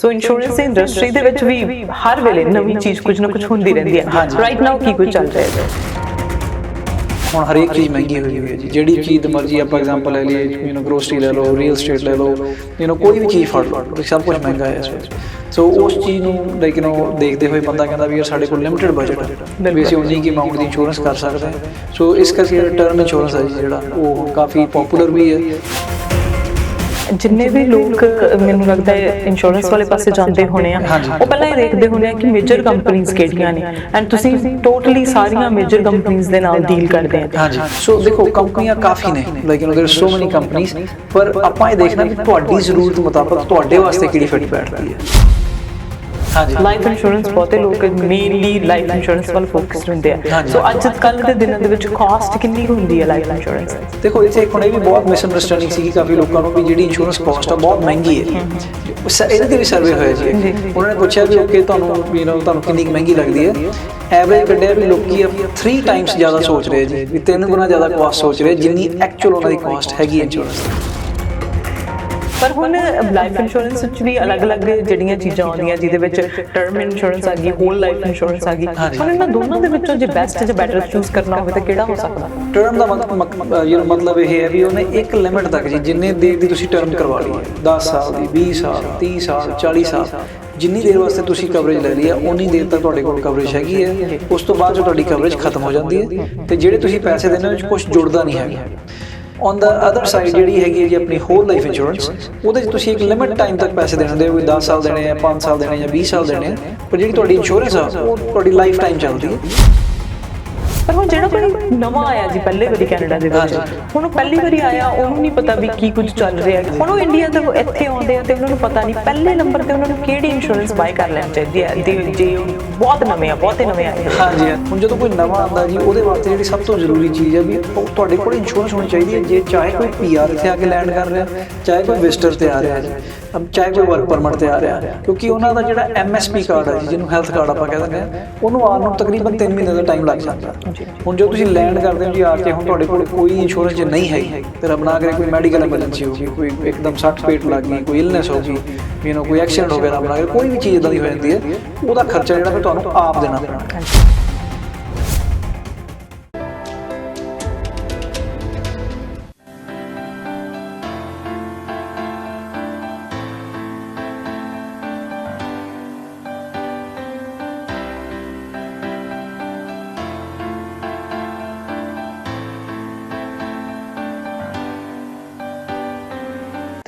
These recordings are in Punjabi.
ਸੋ ਇੰਸ਼ੋਰੈਂਸ ਇੰਡਸਟਰੀ ਦੇ ਵਿੱਚ ਵੀ ਹਰ ਵੇਲੇ ਨਵੀਂ ਚੀਜ਼ ਕੁਝ ਨਾ ਕੁਝ ਹੁੰਦੀ ਰਹਿੰਦੀ ਹੈ ਹਾਂਜੀ। ਰਾਈਟ ਨਾਓ ਕੀ ਕੁਝ ਚੱਲ ਰਿਹਾ ਹੈ ਹੁਣ ਹਰੇਕ ਚੀਜ਼ ਮਹਿੰਗੀ ਹੋਈ ਹੋਈ ਹੈ ਜੀ ਜਿਹੜੀ ਚੀਜ਼ ਮਰਜ਼ੀ ਆਪਾਂ ਐਗਜ਼ਾਮਪਲ ਲੈ ਲਈਏ ਯੂ نو ਗਰੋਸਰੀ ਲੈ ਲਓ ਰੀਅਲ ਏਸਟੇਟ ਲੈ ਲਓ ਯੂ نو ਕੋਈ ਵੀ ਚੀਜ਼ ਫੜ ਲਓ ਤੇ ਸਭ ਕੁਝ ਮਹਿੰਗਾ ਹੈ ਇਸ ਵਿੱਚ ਸੋ ਉਸ ਚੀਜ਼ ਨੂੰ ਲਾਈਕ ਯੂ نو ਦੇਖਦੇ ਹੋਏ ਬੰਦਾ ਕਹਿੰਦਾ ਵੀ ਯਾਰ ਸਾਡੇ ਕੋਲ ਲਿਮਿਟਿਡ ਬਜਟ ਹੈ ਵੀ ਅਸੀਂ ਉਨੀ ਕੀ ਅਮਾਉਂਟ ਦੀ ਇੰਸ਼ੋਰੈਂਸ ਕਰ ਸਕਦੇ ਹਾਂ ਸੋ ਇਸ ਕਰਕੇ ਟਰਮ ਇੰਸ਼ੋਰੈਂਸ ਹੈ ਜੀ ਜਿਹੜਾ ਉਹ ਕਾਫੀ ਪਪੂਲਰ ਵੀ ਹੈ ਜਿੰਨੇ ਵੀ ਲੋਕ ਅ, ਮੈਨੂੰ ਲੱਗਦਾ ਹੈ ਇੰਸ਼ੋਰੈਂਸ ਵਾਲੇ ਪਾਸੇ ਜਾਂਦੇ ਹੋਣੇ ਆ ਹਾਂਜੀ। ਉਹ ਪਹਿਲਾਂ ਇਹ ਦੇਖਦੇ ਹੋਣੇ ਆ ਕਿ ਮੇਜਰ ਕੰਪਨੀਆਂ ਕਿਹੜੀਆਂ ਨੇ ਐਂਡ ਤੁਸੀਂ ਟੋਟਲੀ ਸਾਰੀਆਂ ਮੇਜਰ ਕੰਪਨੀਆਂ ਦੇ ਨਾਲ ਡੀਲ ਕਰਦੇ ਆ ਹਾਂਜੀ ਸੋ ਦੇਖੋ ਕੰਪਨੀਆਂ ਕਾਫੀ ਨੇ like you know there so many ਕੰਪਨੀਆਂ ਪਰ ਆਪਾਂ ਇਹ ਦੇਖਣਾ ਕਿ ਤੁਹਾਡੀ ਜ਼ਰੂਰਤ ਮੁਤਾਬਕ ਤੁਹਾਡੇ ਵਾਸਤੇ ਕਿਹੜੀ ਫਿੱਟ ਬੈਠਦੀ ਹੈ ਹਾਂਜੀ ਲਾਈਫ ਇੰਸ਼ੋਰੈਂਸ ਬਹੁਤੇ ਲੋਕ ਮੇਨਲੀ ਲਾਈਫ ਇੰਸ਼ੋਰੈਂਸ ਵੱਲ ਫੋਕਸਡ ਹੁੰਦੇ ਆ। ਸੋ ਅੱਜ ਕੱਲ ਦੇ ਦਿਨਾਂ ਦੇ ਵਿੱਚ ਕਾਸਟ ਕਿੰਨੀ ਕੁ ਹੁੰਦੀ ਹੈ ਲਾਈਫ ਇੰਸ਼ੋਰੈਂਸ ਦੇਖੋ ਇੱਥੇ ਇੱਕ ਹੁਣ ਵੀ ਬਹੁਤ ਮਿਸਅੰਡਰਸਟੈਂਡਿੰਗ ਸੀਗੀ ਕਾਫੀ ਲੋਕਾਂ ਨੂੰ ਵੀ ਜਿਹੜੀ ਇੰਸ਼ੋਰੈਂਸ ਕਾਸਟ ਆ ਬਹੁਤ ਮਹਿੰਗੀ ਹੈ। ਉਸ- ਇਹਦੇ ਤੇ ਵੀ ਸਰਵੇ ਹੋਇਆ ਜੀ। ਉਹਨਾਂ ਨੇ ਪੁੱਛਿਆ ਵੀ ਓਕੇ ਤੁਹਾਨੂੰ ਯੂ نو ਤੁਹਾਨੂੰ ਕਿੰਨੀ ਕੁ ਮਹਿੰਗੀ ਲੱਗਦੀ ਹੈ? ਐਵਰੇਜ ਕੱਢਿਆ ਵੀ ਲੋਕੀ 3 ਟਾਈਮਸ ਜ਼ਿਆਦਾ ਸੋਚ ਰਹੇ ਜੀ ਵੀ ਤਿੰਨ ਗੁਣਾ ਜ਼ਿਆਦਾ ਕਾਸਟ ਸੋਚ ਰਹੇ ਜਿੰਨੀ ਐਕਚੁਅਲ ਉਹਨਾਂ ਦੀ ਕਾਸਟ ਹੈਗੀ ਇੰਸ਼ੋਰੈਂਸ ਪਰ ਹੁਣ ਲਾਈਫ ਇੰਸ਼ੋਰੈਂਸ ਵਿੱਚ ਵੀ ਅਲੱਗ-ਅਲੱਗ ਜਿਹੜੀਆਂ ਚੀਜ਼ਾਂ ਆਉਂਦੀਆਂ ਜਿਹਦੇ ਵਿੱਚ ਟਰਮ ਇੰਸ਼ੋਰੈਂਸ ਆ ਗਈ ਹੋਲ ਲਾਈਫ ਇੰਸ਼ੋਰੈਂਸ ਆ ਗਈ। ਹੁਣ ਇਹਨਾਂ ਦੋਨਾਂ ਦੇ ਵਿੱਚੋਂ ਜੇ ਬੈਸਟ ਜਾਂ ਬੈਟਰ ਚੂਜ਼ ਕਰਨਾ ਹੋਵੇ ਤਾਂ ਕਿਹੜਾ ਹੋ ਸਕਦਾ? ਟਰਮ ਦਾ ਮਤਲਬ ਯੂ ਮਤਲਬ ਇਹ ਹੈ ਵੀ ਉਹਨੇ ਇੱਕ ਲਿਮਿਟ ਤੱਕ ਜੀ ਜਿੰਨੇ ਦੇਰ ਦੀ ਤੁਸੀਂ ਟਰਮ ਕਰਵਾ ਲਈ ਹੈ। 10 ਸਾਲ ਦੀ 20 ਸਾਲ 30 ਸਾਲ 40 ਸਾਲ ਜਿੰਨੀ ਦੇਰ ਵਾਸਤੇ ਤੁਸੀਂ ਕਵਰੇਜ ਲੈ ਲਈ ਹੈ ਉਨੀ ਦੇਰ ਤੱਕ ਤੁਹਾਡੇ ਕੋਲ ਕਵਰੇਜ ਹੈਗੀ ਹੈ। ਉਸ ਤੋਂ ਬਾਅਦ ਜੋ ਤੁਹਾਡੀ ਕਵਰੇਜ ਖਤਮ ਹੋ ਜਾਂਦੀ ਹੈ। ਤੇ ਜਿਹੜੇ ਤੁਸੀਂ ਪੈਸੇ ਦੇਣੇ ਉਹ ਵਿੱਚ ਕੁਝ ਜੁੜਦਾ ਨਹੀਂ ਹੈਗਾ। ਔਨ ਦਾ ਅਦਰ ਸਾਈਡ ਜਿਹੜੀ ਹੈਗੀ ਹੈ ਜੀ ਆਪਣੀ ਹੋਲ ਲਾਈਫ ਇੰਸ਼ੋਰੈਂਸ ਉਹਦੇ 'ਚ ਤੁਸੀਂ ਇੱਕ ਲਿਮਿਟ ਟਾਈਮ ਤੱਕ ਪੈਸੇ ਦੇਣੇ ਹੁੰਦੇ ਆ, ਕੋਈ 10 ਸਾਲ ਦੇਣੇ ਆ 5 ਸਾਲ ਦੇਣੇ ਜਾਂ 20 ਸਾਲ ਦੇਣੇ ਆ। ਪਰ ਜਿਹੜੀ ਤੁਹਾਡੀ ਇੰਸ਼ੋਰੈਂਸ ਆ ਉਹ ਤੁਹਾਡੀ ਲਾਈਫ ਟਾਈਮ ਚੱਲਦੀ ਹੈ। ਪਰ ਹੁਣ ਜਿਹੜਾ ਕੋਈ ਨਵਾਂ ਆਇਆ ਜੀ ਪਹਿਲੇ ਵਾਰੀ ਕੈਨੇਡਾ ਦੇ ਵਿੱਚ। ਹੁਣ ਉਹ ਪਹਿਲੀ ਵਾਰੀ ਆਇਆ ਉਹਨੂੰ ਨਹੀਂ ਪਤਾ ਵੀ ਕੀ ਕੁਝ ਚੱਲ ਰਿਹਾ ਹੁਣ ਉਹ ਇੰਡੀਆ ਦੇ ਇੱਥੇ ਆਉਂਦੇ ਆ ਤੇ ਉਹਨਾਂ ਨੂੰ ਪਤਾ ਨਹੀਂ ਪਹਿਲੇ ਨੰਬਰ ਤੇ ਉਹਨਾਂ ਨੂੰ ਕਿਹੜੀ ਇੰਸ਼ੋਰੈਂਸ ਬਾਈ ਕਰ ਲੈਣੀ ਚਾਹੀਦੀ ਹੈ ਤੇ ਜੇ ਬਹੁਤ ਨਵੇਂ ਆ ਬਹੁਤੇ ਨਵੇਂ ਆਏ ਆ ਹਾਂਜੀ ਹਾਂ। ਹੁਣ ਜਦੋਂ ਕੋਈ ਨਵਾਂ ਆਉਂਦਾ ਜੀ ਉਹਦੇ ਵਾਸਤੇ ਜਿਹੜੀ ਸਭ ਤੋਂ ਜ਼ਰੂਰੀ ਚੀਜ਼ ਹੈ ਵੀ ਤੁਹਾਡੇ ਕੋਲ ਇੰਸ਼ੋਰੈਂਸ ਹੋਣੀ ਚਾਹੀਦੀ ਹੈ ਜੇ ਚਾਹੇ ਕੋਈ ਪੀਆਰ ਇੱਥੇ ਆ ਕੇ ਲੈਂਡ ਕਰ ਰਿਹਾ ਚਾਹੇ ਕੋਈ ਵਿਜ਼ਟਰ ਤੇ ਆ ਰਿਹਾ ਅਬ ਚਾਹੇ ਕੋਈ ਵਰਕ ਪਰਮਿਟ ਤੇ ਆ ਰਿਹਾ ਕਿਉਂਕਿ ਉਹਨਾਂ ਦਾ ਜਿਹੜਾ ਐਮਐਸਪੀ ਕਾਰਡ ਹੈ ਜਿਹਨੂੰ ਹੈਲਥ ਕਾਰਡ ਆਪਾਂ ਕਹਿੰਦੇ ਨੇ ਉਹਨੂੰ ਆਉਣ ਨੂੰ ਤਕਰੀਬਨ 3 ਮਹੀਨੇ ਦਾ ਟਾਈਮ ਲੱਗ ਜਾਂਦਾ। ਹੁਣ ਜੋ ਤੁਸੀਂ ਲੈਂਡ ਕਰਦੇ ਹੋ ਜੀ ਆ ਕੇ ਹੁਣ ਤੁਹਾਡੇ ਕੋਲ ਕੋਈ ਇੰਸ਼ੋਰੈਂਸ ਜੇ ਨਹੀਂ ਹੈਗੀ ਤੇ ਰੱਬ ਨਾ ਕਰੇ ਕੋਈ ਮੈਡੀਕਲ ਐਮਰਜੈਂਸੀ ਹੋ ਗਈ ਕੋਈ ਇੱਕਦਮ ਸੱਟ ਪੇਟ ਲੱਗ ਗਈ ਕੋਈ ਇਲਨੈਸ ਹੋ ਗਈ ਯੂ نو ਕੋਈ ਐਕਸੀਡੈਂਟ ਹੋ ਗਿਆ ਰੱਬ ਨਾ ਕਰੇ ਕੋਈ ਵੀ ਚੀਜ਼ ਇਦਾਂ ਦੀ ਹੋ ਜਾਂਦੀ ਹੈ ਉਹਦਾ ਖਰਚਾ ਜਿਹੜਾ ਫਿਰ ਤੁਹਾਨੂੰ ਆਪ ਦੇਣਾ ਪੈਣਾ।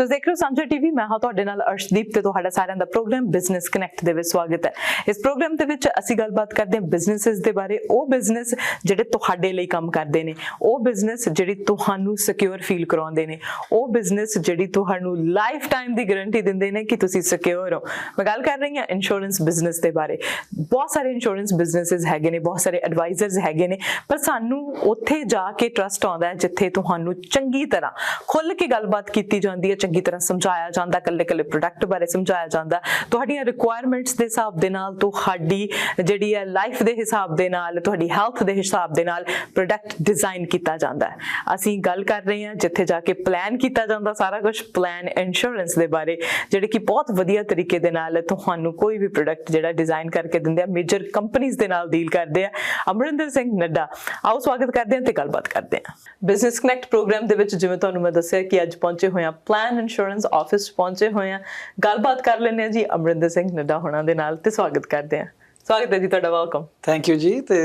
ਤੁਸੀਂ ਦੇਖ ਰਹੇ ਹੋ ਸਾਂਝਾ ਟੀਵੀ। ਮੈਂ ਹਾਂ ਤੁਹਾਡੇ ਨਾਲ ਅਰਸ਼ਦੀਪ ਤੇ ਤੁਹਾਡਾ ਸਾਰਿਆਂ ਦਾ ਪ੍ਰੋਗਰਾਮ ਬਿਜ਼ਨਸ ਕਨੈਕਟ ਦੇ ਵਿੱਚ ਸਵਾਗਤ ਹੈ। ਇਸ ਪ੍ਰੋਗਰਾਮ ਦੇ ਵਿੱਚ ਅਸੀਂ ਗੱਲਬਾਤ ਕਰਦੇ ਹਾਂ ਬਿਜ਼ਨੈਸਸ ਦੇ ਬਾਰੇ। ਉਹ ਬਿਜ਼ਨਸ ਜਿਹੜੇ ਤੁਹਾਡੇ ਲਈ ਕੰਮ ਕਰਦੇ ਨੇ, ਉਹ ਬਿਜ਼ਨਸ ਜਿਹੜੀ ਤੁਹਾਨੂੰ ਸਿਕਿਉਰ ਫੀਲ ਕਰਾਉਂਦੇ ਨੇ, ਉਹ ਬਿਜ਼ਨਸ ਜਿਹੜੀ ਤੁਹਾਨੂੰ ਲਾਈਫ ਟਾਈਮ ਦੀ ਗਾਰੰਟੀ ਦਿੰਦੇ ਨੇ ਕਿ ਤੁਸੀਂ ਸਿਕਿਉਰ ਹੋ ਮੈਂ ਗੱਲ ਕਰ ਰਹੀ ਹਾਂ ਇੰਸ਼ੋਰੈਂਸ ਬਿਜ਼ਨਸ ਦੇ ਬਾਰੇ। ਬਹੁਤ ਸਾਰੇ ਇੰਸ਼ੋਰੈਂਸ ਬਿਜ਼ਨੈਸਸ ਹੈਗੇ ਨੇ, ਬਹੁਤ ਸਾਰੇ ਐਡਵਾਈਜ਼ਰਸ ਹੈਗੇ ਨੇ, ਪਰ ਸਾਨੂੰ ਉੱਥੇ ਜਾ ਕੇ ਟਰਸਟ ਆਉਂਦਾ ਹੈ ਜਿੱਥੇ ਤੁਹਾਨੂੰ ਚੰਗੀ ਤਰ੍ਹਾਂ ਖੁੱਲ ਕੇ ਗੱਲਬਾਤ ਕੀਤੀ ਜਾਂਦੀ ਹੈ ਚੰਗੀ ਤਰ੍ਹਾਂ ਸਮਝਾਇਆ ਜਾਂਦਾ ਕੱਲੇ ਕੱਲੇ ਪ੍ਰੋਡਕਟ ਬਾਰੇ ਸਮਝਾਇਆ ਜਾਂਦਾ। ਤੁਹਾਡੀਆਂ ਰਿਕੁਆਇਰਮੈਂਟਸ ਦੇ ਹਿਸਾਬ ਦੇ ਨਾਲ ਤੁਹਾਡੀ ਜਿਹੜੀ ਹੈ ਲਾਈਫ ਦੇ ਹਿਸਾਬ ਦੇ ਨਾਲ, ਤੁਹਾਡੀ ਹੈਲਥ ਦੇ ਹਿਸਾਬ ਦੇ ਨਾਲ ਪ੍ਰੋਡਕਟ ਡਿਜ਼ਾਈਨ ਕੀਤਾ ਜਾਂਦਾ ਹੈ। ਅਸੀਂ ਗੱਲ ਕਰ ਰਹੇ ਹਾਂ ਜਿੱਥੇ ਜਾ ਕੇ ਪਲਾਨ ਕੀਤਾ ਜਾਂਦਾ ਸਾਰਾ ਕੁਝ ਪਲਾਨ ਇੰਸ਼ੋਰੈਂਸ ਦੇ ਬਾਰੇ, ਜਿਹੜੇ ਕਿ ਬਹੁਤ ਵਧੀਆ ਤਰੀਕੇ ਦੇ ਨਾਲ ਤੁਹਾਨੂੰ ਕੋਈ ਵੀ ਪ੍ਰੋਡਕਟ ਜਿਹੜਾ ਡਿਜ਼ਾਈਨ ਕਰਕੇ ਦਿੰਦੇ ਆ ਮੇਜਰ ਕੰਪਨੀਆਂ ਦੇ ਨਾਲ ਡੀਲ ਕਰਦੇ ਆ। ਅਮਰਿੰਦਰ ਸਿੰਘ ਨੱਡਾ, ਆਓ ਸਵਾਗਤ ਕਰਦੇ ਹਾਂ ਤੇ ਗੱਲਬਾਤ ਕਰਦੇ ਹਾਂ। ਬਿਜ਼ਨਸ ਕਨੈਕਟ ਪ੍ਰੋਗਰਾਮ ਦੇ ਵਿੱਚ ਜਿਵੇਂ ਤੁਹਾਨੂੰ ਮੈਂ ਦੱਸਿਆ ਕਿ ਅੱਜ ਪਹੁੰਚੇ ਹੋਏ ਆ ਪਲਾਨ ਇੰਸ਼ੋਰੈਂਸ ਆਫਿਸ ਪਹੁੰਚੇ ਹੋਏ ਆ। ਗੱਲਬਾਤ ਕਰ ਲੈਂਦੇ ਆ ਜੀ ਅਮਰਿੰਦਰ ਸਿੰਘ ਨੱਡਾ ਹੋਣਾ ਦੇ ਨਾਲ ਤੇ ਸਵਾਗਤ ਕਰਦੇ ਆ। ਸਵਾਗਤ ਹੈ ਜੀ ਤੁਹਾਡਾ ਵੈਲਕਮ ਥੈਂਕ ਯੂ ਜੀ ਤੇ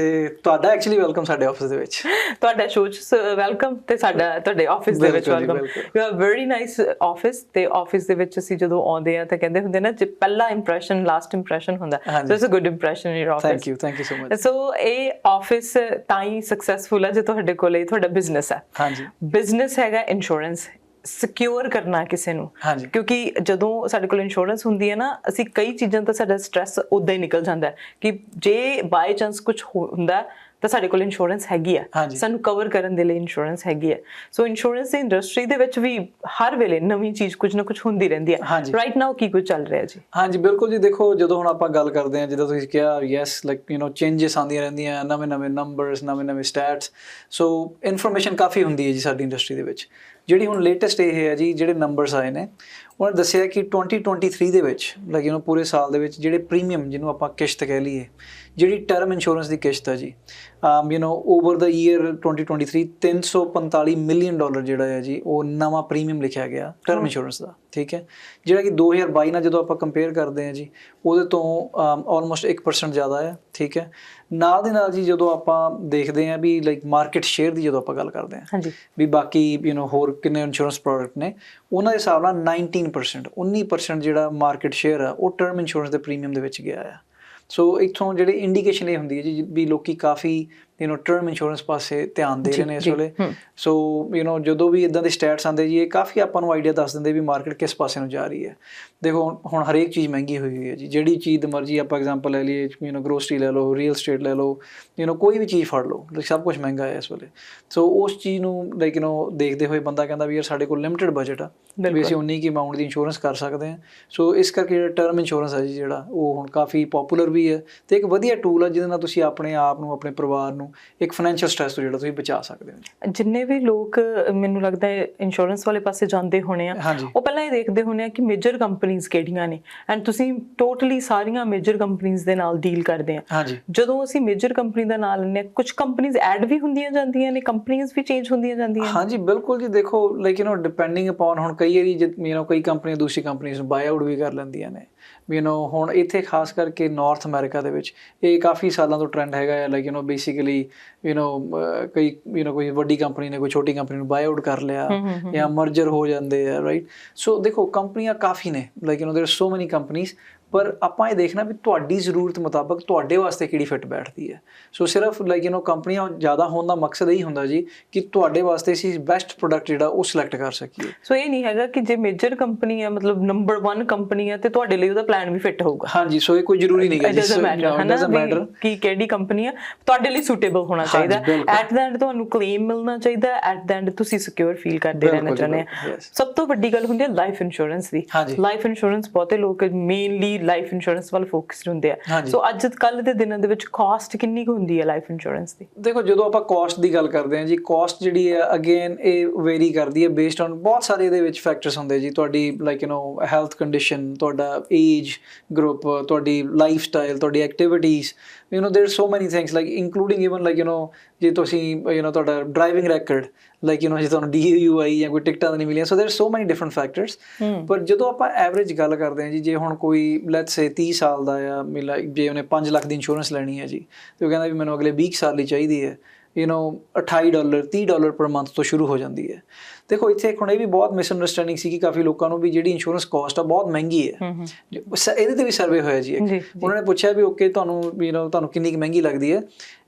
ਤੁਹਾਡਾ ਐਕਚੁਅਲੀ ਵੈਲਕਮ ਸਾਡੇ ਆਫਿਸ ਦੇ ਵਿੱਚ। ਤੁਹਾਡਾ ਸ਼ੋਅ ਚ ਵੈਲਕਮ ਤੇ ਸਾਡਾ ਤੁਹਾਡੇ ਆਫਿਸ ਦੇ ਵਿੱਚ welcome. You are very nice office ਤੇ ਆਫਿਸ ਦੇ ਵਿੱਚ ਅਸੀਂ ਜਦੋਂ ਆਉਂਦੇ ਆ ਤਾਂ ਕਹਿੰਦੇ ਹੁੰਦੇ ਨਾ ਜੇ ਪਹਿਲਾ ਇੰਪ੍ਰੈਸ਼ਨ ਲਾਸਟ ਇੰਪ੍ਰੈਸ਼ਨ ਹੁੰਦਾ। So it's a good impression in your office thank you thank you so much so ਇਹ ਆਫਿਸ ਤਾਂ ਹੀ ਸਕਸੈਸਫੁਲ ਹੈ ਜੇ ਤੁਹਾਡੇ ਕੋਲ ਤੁਹਾਡਾ ਬਿਜ਼ਨਸ ਹੈ ਹਾਂਜੀ। ਬਿਜ਼ਨਸ ਹੈਗਾ ਇੰਸ਼ੋਰੈਂਸ ਸਿਕਿਉਰ ਕਰਨਾ ਕਿਸੇ ਨੂੰ। ਕਿਉਂਕਿ ਜਦੋਂ ਸਾਡੇ ਕੋਲ ਇੰਸ਼ੋਰੈਂਸ ਹੁੰਦੀ ਹੈ ਨਾ ਅਸੀਂ ਕਈ ਚੀਜ਼ਾਂ ਤਾਂ ਸਾਡਾ ਸਟ्रेस ਉਦਾਂ ਹੀ ਨਿਕਲ ਜਾਂਦਾ ਕਿ ਜੇ ਬਾਈ ਚਾਂਸ ਕੁਝ ਹੁੰਦਾ ਤਾਂ ਸਾਡੇ ਕੋਲ ਇੰਸ਼ੋਰੈਂਸ ਹੈਗੀ ਆ ਸਾਨੂੰ ਕਵਰ ਕਰਨ ਦੇ ਲਈ ਇੰਸ਼ੋਰੈਂਸ ਹੈਗੀ ਆ ਸੋ ਇੰਸ਼ੋਰੈਂਸ ਦੀ ਇੰਡਸਟਰੀ ਦੇ ਵਿੱਚ ਵੀ ਹਰ ਵੇਲੇ ਨਵੀਂ ਚੀਜ਼ ਕੁਝ ਨਾ ਕੁਝ ਹੁੰਦੀ ਰਹਿੰਦੀ ਆ ਰਾਈਟ ਨਾਓ ਕੀ ਕੁਝ ਚੱਲ ਰਿਹਾ ਜੀ? ਹਾਂਜੀ ਬਿਲਕੁਲ ਜੀ। ਦੇਖੋ ਜਦੋਂ ਹੁਣ ਆਪਾਂ ਗੱਲ ਕਰਦੇ ਆ ਜਿੱਦਾਂ ਤੁਸੀਂ ਕਿਹਾ yes like you know changes ਆਉਂਦੀਆਂ ਰਹਿੰਦੀਆਂ ਨਵੇਂ ਨਵੇਂ ਨੰਬਰਸ ਨਵੇਂ ਨਵੇਂ ਸਟੈਟਸ ਸੋ ਇਨਫੋਰਮੇਸ਼ਨ ਕਾਫੀ ਹੁੰਦੀ ਹੈ ਜੀ ਸਾਡੀ ਇੰਡਸਟਰੀ ਦੇ ਵਿੱਚ। ਜਿਹੜੀ ਹੁਣ ਲੇਟੈਸਟ ਇਹ ਹੈ ਜੀ, ਜਿਹੜੇ ਨੰਬਰਸ ਆਏ ਨੇ, ਉਹਨਾਂ ਨੇ ਦੱਸਿਆ ਕਿ 2023 ਦੇ ਵਿੱਚ ਲਾਈਕ ਯੂ نو ਪੂਰੇ ਸਾਲ ਦੇ ਵਿੱਚ ਜਿਹੜੇ ਪ੍ਰੀਮੀਅਮ ਜਿਹਨੂੰ ਆਪਾਂ ਕਿਸ਼ਤ ਕਹਿ ਲਈਏ ਜਿਹੜੀ ਟਰਮ ਇੰਸ਼ੋਰੈਂਸ ਦੀ ਕਿਸ਼ਤ ਹੈ ਜੀ um you know over the year 2023 345 million dollar ਜਿਹੜਾ ਹੈ ਜੀ ਉਹ ਨਵਾਂ ਪ੍ਰੀਮੀਅਮ ਲਿਖਿਆ ਗਿਆ ਟਰਮ ਇੰਸ਼ੋਰੈਂਸ ਦਾ ਠੀਕ ਹੈ? ਜਿਹੜਾ ਕਿ 2022 ਨਾਲ ਜਦੋਂ ਆਪਾਂ ਕੰਪੇਅਰ ਕਰਦੇ ਹਾਂ ਜੀ ਉਹਦੇ ਤੋਂ ਆਲਮੋਸਟ 1% ਜ਼ਿਆਦਾ ਹੈ ਠੀਕ ਹੈ? ਨਾਲ ਦੇ ਨਾਲ ਜੀ ਜਦੋਂ ਆਪਾਂ ਦੇਖਦੇ ਹਾਂ ਵੀ ਲਾਈਕ ਮਾਰਕੀਟ ਸ਼ੇਅਰ ਦੀ ਜਦੋਂ ਆਪਾਂ ਗੱਲ ਕਰਦੇ ਹਾਂ ਹਾਂਜੀ। ਵੀ ਬਾਕੀ ਯੂ نو ਹੋਰ ਕਿੰਨੇ ਇੰਸ਼ੋਰੈਂਸ ਪ੍ਰੋਡਕਟ ਨੇ ਉਹਨਾਂ ਦੇ ਹਿਸਾਬ ਨਾਲ 19% 19% ਜਿਹੜਾ ਮਾਰਕੀਟ ਸ਼ੇਅਰ ਆ ਉਹ ਟਰਮ ਇੰਸ਼ੋਰੈਂਸ ਦੇ ਪ੍ਰੀਮੀਅਮ ਦੇ ਵਿੱਚ ਗਿਆ ਆ। ਸੋ ਇੱਥੋਂ ਜਿਹੜੇ ਇੰਡੀਕੇਸ਼ਨ ਇਹ ਹੁੰਦੀ ਹੈ ਜੀ ਵੀ ਲੋਕੀ ਕਾਫੀ ਯੂ نو ਟਰਮ ਇੰਸ਼ੋਰੈਂਸ ਪਾਸੇ ਧਿਆਨ ਦੇ ਰਹੇ ਨੇ ਇਸ ਜੀ, ਵੇਲੇ ਹਮ। ਸੋ ਯੂ نو ਜਦੋਂ ਵੀ ਇਦਾਂ ਦੇ ਸਟੈਟਸ ਆਉਂਦੇ ਜੀ ਇਹ ਕਾਫੀ ਆਪਾਂ ਨੂੰ ਆਈਡੀਆ ਦੱਸ ਦਿੰਦੇ ਵੀ ਮਾਰਕੀਟ ਕਿਸ ਪਾਸੇ ਨੂੰ ਜਾ ਰਹੀ ਹੈ ਦੇਖੋ ਹੁਣ- ਹੁਣ ਹਰੇਕ ਚੀਜ਼ ਮਹਿੰਗੀ ਹੋਈ ਹੋਈ ਹੈ ਜੀ ਜਿਹੜੀ ਚੀਜ਼ ਦੀ ਮਰਜ਼ੀ ਆਪਾਂ ਐਗਜ਼ਾਮਪਲ ਲੈ ਲਈਏ ਯੂ نو ਗਰੋਸਰੀ ਲੈ ਲਓ ਰੀਅਲ ਏਸਟੇਟ ਲੈ ਲਓ ਯੂ نو ਕੋਈ ਵੀ ਚੀਜ਼ ਫੜ ਲਓ like ਸਭ ਕੁਝ ਮਹਿੰਗਾ ਹੈ ਇਸ ਵੇਲੇ ਸੋ ਉਸ ਚੀਜ਼ ਨੂੰ ਲਾਈਕ ਯੂ نو ਦੇਖਦੇ ਹੋਏ ਬੰਦਾ ਕਹਿੰਦਾ ਵੀ ਯਾਰ ਸਾਡੇ ਕੋਲ ਲਿਮਿਟਿਡ ਬਜਟ ਆ ਵੀ ਬਿਲਕੁਲ। ਅਸੀਂ ਉਨੀ ਕੀ ਅਮਾਉਂਟ ਦੀ ਇੰਸ਼ੋਰੈਂਸ ਕਰ ਸਕਦੇ ਹਾਂ ਸੋ ਇਸ ਕਰਕੇ ਜਿਹੜਾ ਟਰਮ ਇੰਸ਼ੋਰੈਂਸ ਹੈ ਜੀ ਜਿਹੜਾ ਉਹ ਹੁਣ ਕਾਫੀ ਪਪੂਲਰ ਵੀ ਹੈ ਤੇ ਇੱਕ ਵਧੀਆ ਟੂਲ ਹੈ ਜਿਹਦੇ ਨਾਲ ਤੁਸੀਂ ਆਪਣੇ ਆਪ ਨੂੰ ਆਪਣੇ ਪਰਿਵਾਰ ਨੂੰ ਨੂੰ ਇੱਕ ਫਾਈਨੈਂਸ਼ੀਅਲ ਸਟ੍ਰੈਸ ਤੋਂ ਜਿਹੜਾ ਤੁਸੀਂ ਬਚਾ ਸਕਦੇ ਹੋ ਜਿੰਨੇ ਵੀ ਲੋਕ ਮੈਨੂੰ ਲੱਗਦਾ ਹੈ ਇੰਸ਼ੋਰੈਂਸ ਵਾਲੇ ਪਾਸੇ ਜਾਂਦੇ ਹੋਣੇ ਆ ਉਹ ਪਹਿਲਾਂ ਇਹ ਦੇਖਦੇ ਹੋਣੇ ਆ ਕਿ ਮੇਜਰ ਕੰਪਨੀਆਂ ਕਿਹੜੀਆਂ ਨੇ। ਐਂਡ ਤੁਸੀਂ ਟੋਟਲੀ ਸਾਰੀਆਂ ਮੇਜਰ ਕੰਪਨੀਆਂ ਦੇ ਨਾਲ ਡੀਲ ਕਰਦੇ ਆ। ਜਦੋਂ ਅਸੀਂ ਮੇਜਰ ਕੰਪਨੀ ਦਾ ਨਾਮ ਲੈਂਦੇ ਆ ਕੁਝ ਕੰਪਨੀਆਂ ਐਡ ਵੀ ਹੁੰਦੀਆਂ ਜਾਂਦੀਆਂ ਨੇ ਕੰਪਨੀਆਂ ਵੀ ਚੇਂਜ ਹੁੰਦੀਆਂ ਜਾਂਦੀਆਂ ਹਾਂਜੀ ਬਿਲਕੁਲ ਜੀ ਦੇਖੋ ਲੇਕਿਨ ਉਹ ਡਿਪੈਂਡਿੰਗ ਅਪਨ ਹੁਣ ਕਈ ਵਾਰੀ ਜਿਹੜਾ ਕਈ ਕੰਪਨੀਆਂ ਦੂਸਰੀ ਕੰਪਨੀਆਂ ਨੂੰ ਬਾਇਆਊਟ ਵੀ ਕਰ ਲੈਂਦੀਆਂ ਨੇ। ਯੂ نو ਹੁਣ ਇੱਥੇ ਖਾਸ ਕਰਕੇ ਨਾਰਥ ਅਮਰੀਕਾ ਦੇ ਵਿੱਚ ਇਹ ਕਾਫੀ ਸਾਲਾਂ ਤੋਂ ਟ੍ਰੈਂਡ ਹੈਗਾ ਹੈ like you know basically you know ਕਈ ਯੂ نو ਕੋਈ ਵੱਡੀ ਕੰਪਨੀ ਨੇ ਕੋਈ ਛੋਟੀ ਕੰਪਨੀ ਨੂੰ ਬਾਈ ਆਊਟ ਕਰ ਲਿਆ ਹਮ, ਹਮ, ਹਮ। ਜਾਂ ਮਰਜਰ ਹੋ ਜਾਂਦੇ ਆ ਰਾਈਟ ਸੋ ਦੇਖੋ ਕੰਪਨੀਆਂ ਕਾਫੀ ਨੇ like you know there so many ਕੰਪਨੀਆਂ ਪਰ ਆਪਾਂ ਇਹ ਦੇਖਣਾ ਵੀ ਤੁਹਾਡੀ ਜ਼ਰੂਰਤ ਮੁਤਾਬਕ ਤੁਹਾਡੇ ਵਾਸਤੇ ਕਿਹੜੀ ਫਿੱਟ ਬੈਠਦੀ ਹੈ। ਸੋ ਸਿਰਫ ਲਾਈਕ ਯੂ نو ਕੰਪਨੀਆਂ ਜ਼ਿਆਦਾ ਹੋਣ ਦਾ ਮਕਸਦ ਇਹੀ ਹੁੰਦਾ ਜੀ ਕਿ ਤੁਹਾਡੇ ਵਾਸਤੇ ਅਸੀਂ ਬੈਸਟ ਪ੍ਰੋਡਕਟ ਜਿਹੜਾ ਉਹ ਸਿਲੈਕਟ ਕਰ ਸਕੀਏ। ਸੋ ਇਹ ਨਹੀਂ ਹੈਗਾ ਕਿ ਜੇ ਮੇਜਰ ਕੰਪਨੀ ਹੈ ਮਤਲਬ ਨੰਬਰ 1 ਕੰਪਨੀ ਹੈ ਤੇ ਤੁਹਾਡੇ ਲਈ ਉਹਦਾ ਪਲਾਨ ਵੀ ਫਿੱਟ ਹੋਊਗਾ। ਹਾਂਜੀ ਸੋ ਇਹ ਕੋਈ ਜ਼ਰੂਰੀ ਨਹੀਂ ਹੈ ਜੀ ਹਨਾ ਡਸਨਟ ਮੈਟਰ ਕਿ ਕਿਹੜੀ ਕੰਪਨੀ ਹੈ ਤੁਹਾਡੇ ਲਈ ਸੂਟੇਬਲ ਹੋਣਾ ਚਾਹੀਦਾ। ਐਟ ਦਾ ਐਂਡ ਤੁਹਾਨੂੰ ਕਲੇਮ ਮਿਲਣਾ ਚਾਹੀਦਾ ਐਟ ਦਾ ਐਂਡ ਤੁਸੀਂ ਸਿਕਿਉਰ ਫੀਲ ਕਰਦੇ ਰਹਿਣਾ ਚਾਹੁੰਦੇ ਆ। ਸਭ ਤੋਂ ਵੱਡੀ ਗੱਲ ਹੁੰਦੀ ਹੈ ਲਾਈਫ ਇੰਸ਼ੋਰੈਂਸ ਦੀ। ਲਾਈਫ ਇੰਸ਼ੋਰੈਂਸ ਬਹੁਤੇ ਲੋਕ ਮੇਨਲੀ ਲਾਈਫ ਇੰਸ਼ੋਰੈਂਸ ਵੱਲ ਫੋਕਸਡ ਹੁੰਦੇ ਆ। ਸੋ ਅੱਜ ਕੱਲ ਦੇ ਦਿਨਾਂ ਦੇ ਵਿੱਚ ਕਾਸਟ ਕਿੰਨੀ ਕੁ ਹੁੰਦੀ ਹੈ ਲਾਈਫ ਇੰਸ਼ੋਰੈਂਸ ਦੀ? ਦੇਖੋ ਜਦੋਂ ਆਪਾਂ ਕਾਸਟ ਦੀ ਗੱਲ ਕਰਦੇ ਹਾਂ ਜੀ ਕਾਸਟ ਜਿਹੜੀ ਹੈ ਅਗੇਨ ਇਹ ਵੇਰੀ ਕਰਦੀ ਹੈ ਬੇਸਡ ਔਨ ਬਹੁਤ ਸਾਰੇ ਇਹਦੇ ਵਿੱਚ ਫੈਕਟਰਸ ਹੁੰਦੇ ਜੀ। ਤੁਹਾਡੀ like you know health condition ਤੁਹਾਡਾ ਏਜ ਗਰੁੱਪ ਤੁਹਾਡੀ ਲਾਈਫ ਸਟਾਈਲ ਤੁਹਾਡੀ activities you know there's so many things like including even like you know ਜੇ ਤੁਸੀਂ you know ਤੁਹਾਡਾ driving record like you know ਜੇ ਤੁਹਾਨੂੰ DUI ਜਾਂ ਕੋਈ ਟਿਕਟਾਂ ਨਹੀਂ ਮਿਲੀਆਂ so there so many different factors ਪਰ ਜਦੋਂ ਆਪਾਂ ਐਵਰੇਜ ਗੱਲ ਕਰਦੇ ਹਾਂ ਜੀ ਜੇ ਹੁਣ ਕੋਈ ਲੈਟਸ ਸੇ 30 ਸਾਲ ਦਾ ਆ ਲਾਈਕ ਜੇ ਉਹਨੇ 5 ਲੱਖ ਦੀ ਇੰਸ਼ੋਰੈਂਸ ਲੈਣੀ ਹੈ ਜੀ ਤੇ ਉਹ ਕਹਿੰਦਾ ਵੀ ਮੈਨੂੰ ਅਗਲੇ 20 ਸਾਲ ਲਈ ਚਾਹੀਦੀ ਹੈ You know 28 dollar 30 dollar per month ਤੋਂ ਸ਼ੁਰੂ ਹੋ ਜਾਂਦੀ ਹੈ ਦੇਖੋ ਇੱਥੇ ਇੱਕ ਹੁਣ ਇਹ ਵੀ ਬਹੁਤ ਮਿਸਅੰਡਰਸਟੈਂਡਿੰਗ ਸੀ ਕਿ ਕਾਫੀ ਲੋਕਾਂ ਨੂੰ ਵੀ ਜਿਹੜੀ ਇੰਸ਼ੋਰੈਂਸ ਕਾਸਟ ਆ ਬਹੁਤ ਮਹਿੰਗੀ ਹੈ ਹਮ ਹਮ ਜੋ- ਸ- ਇਹਦੇ ਤੇ ਵੀ ਸਰਵੇ ਹੋਇਆ ਜੀ ਇੱਕ। ਜੀ, ਜੀ। ਉਹਨਾਂ ਨੇ ਪੁੱਛਿਆ ਵੀ ਓਕੇ ਤੁਹਾਨੂੰ ਯੂ نو ਤੁਹਾਨੂੰ ਕਿੰਨੀ ਕੁ ਮਹਿੰਗੀ ਲੱਗਦੀ ਹੈ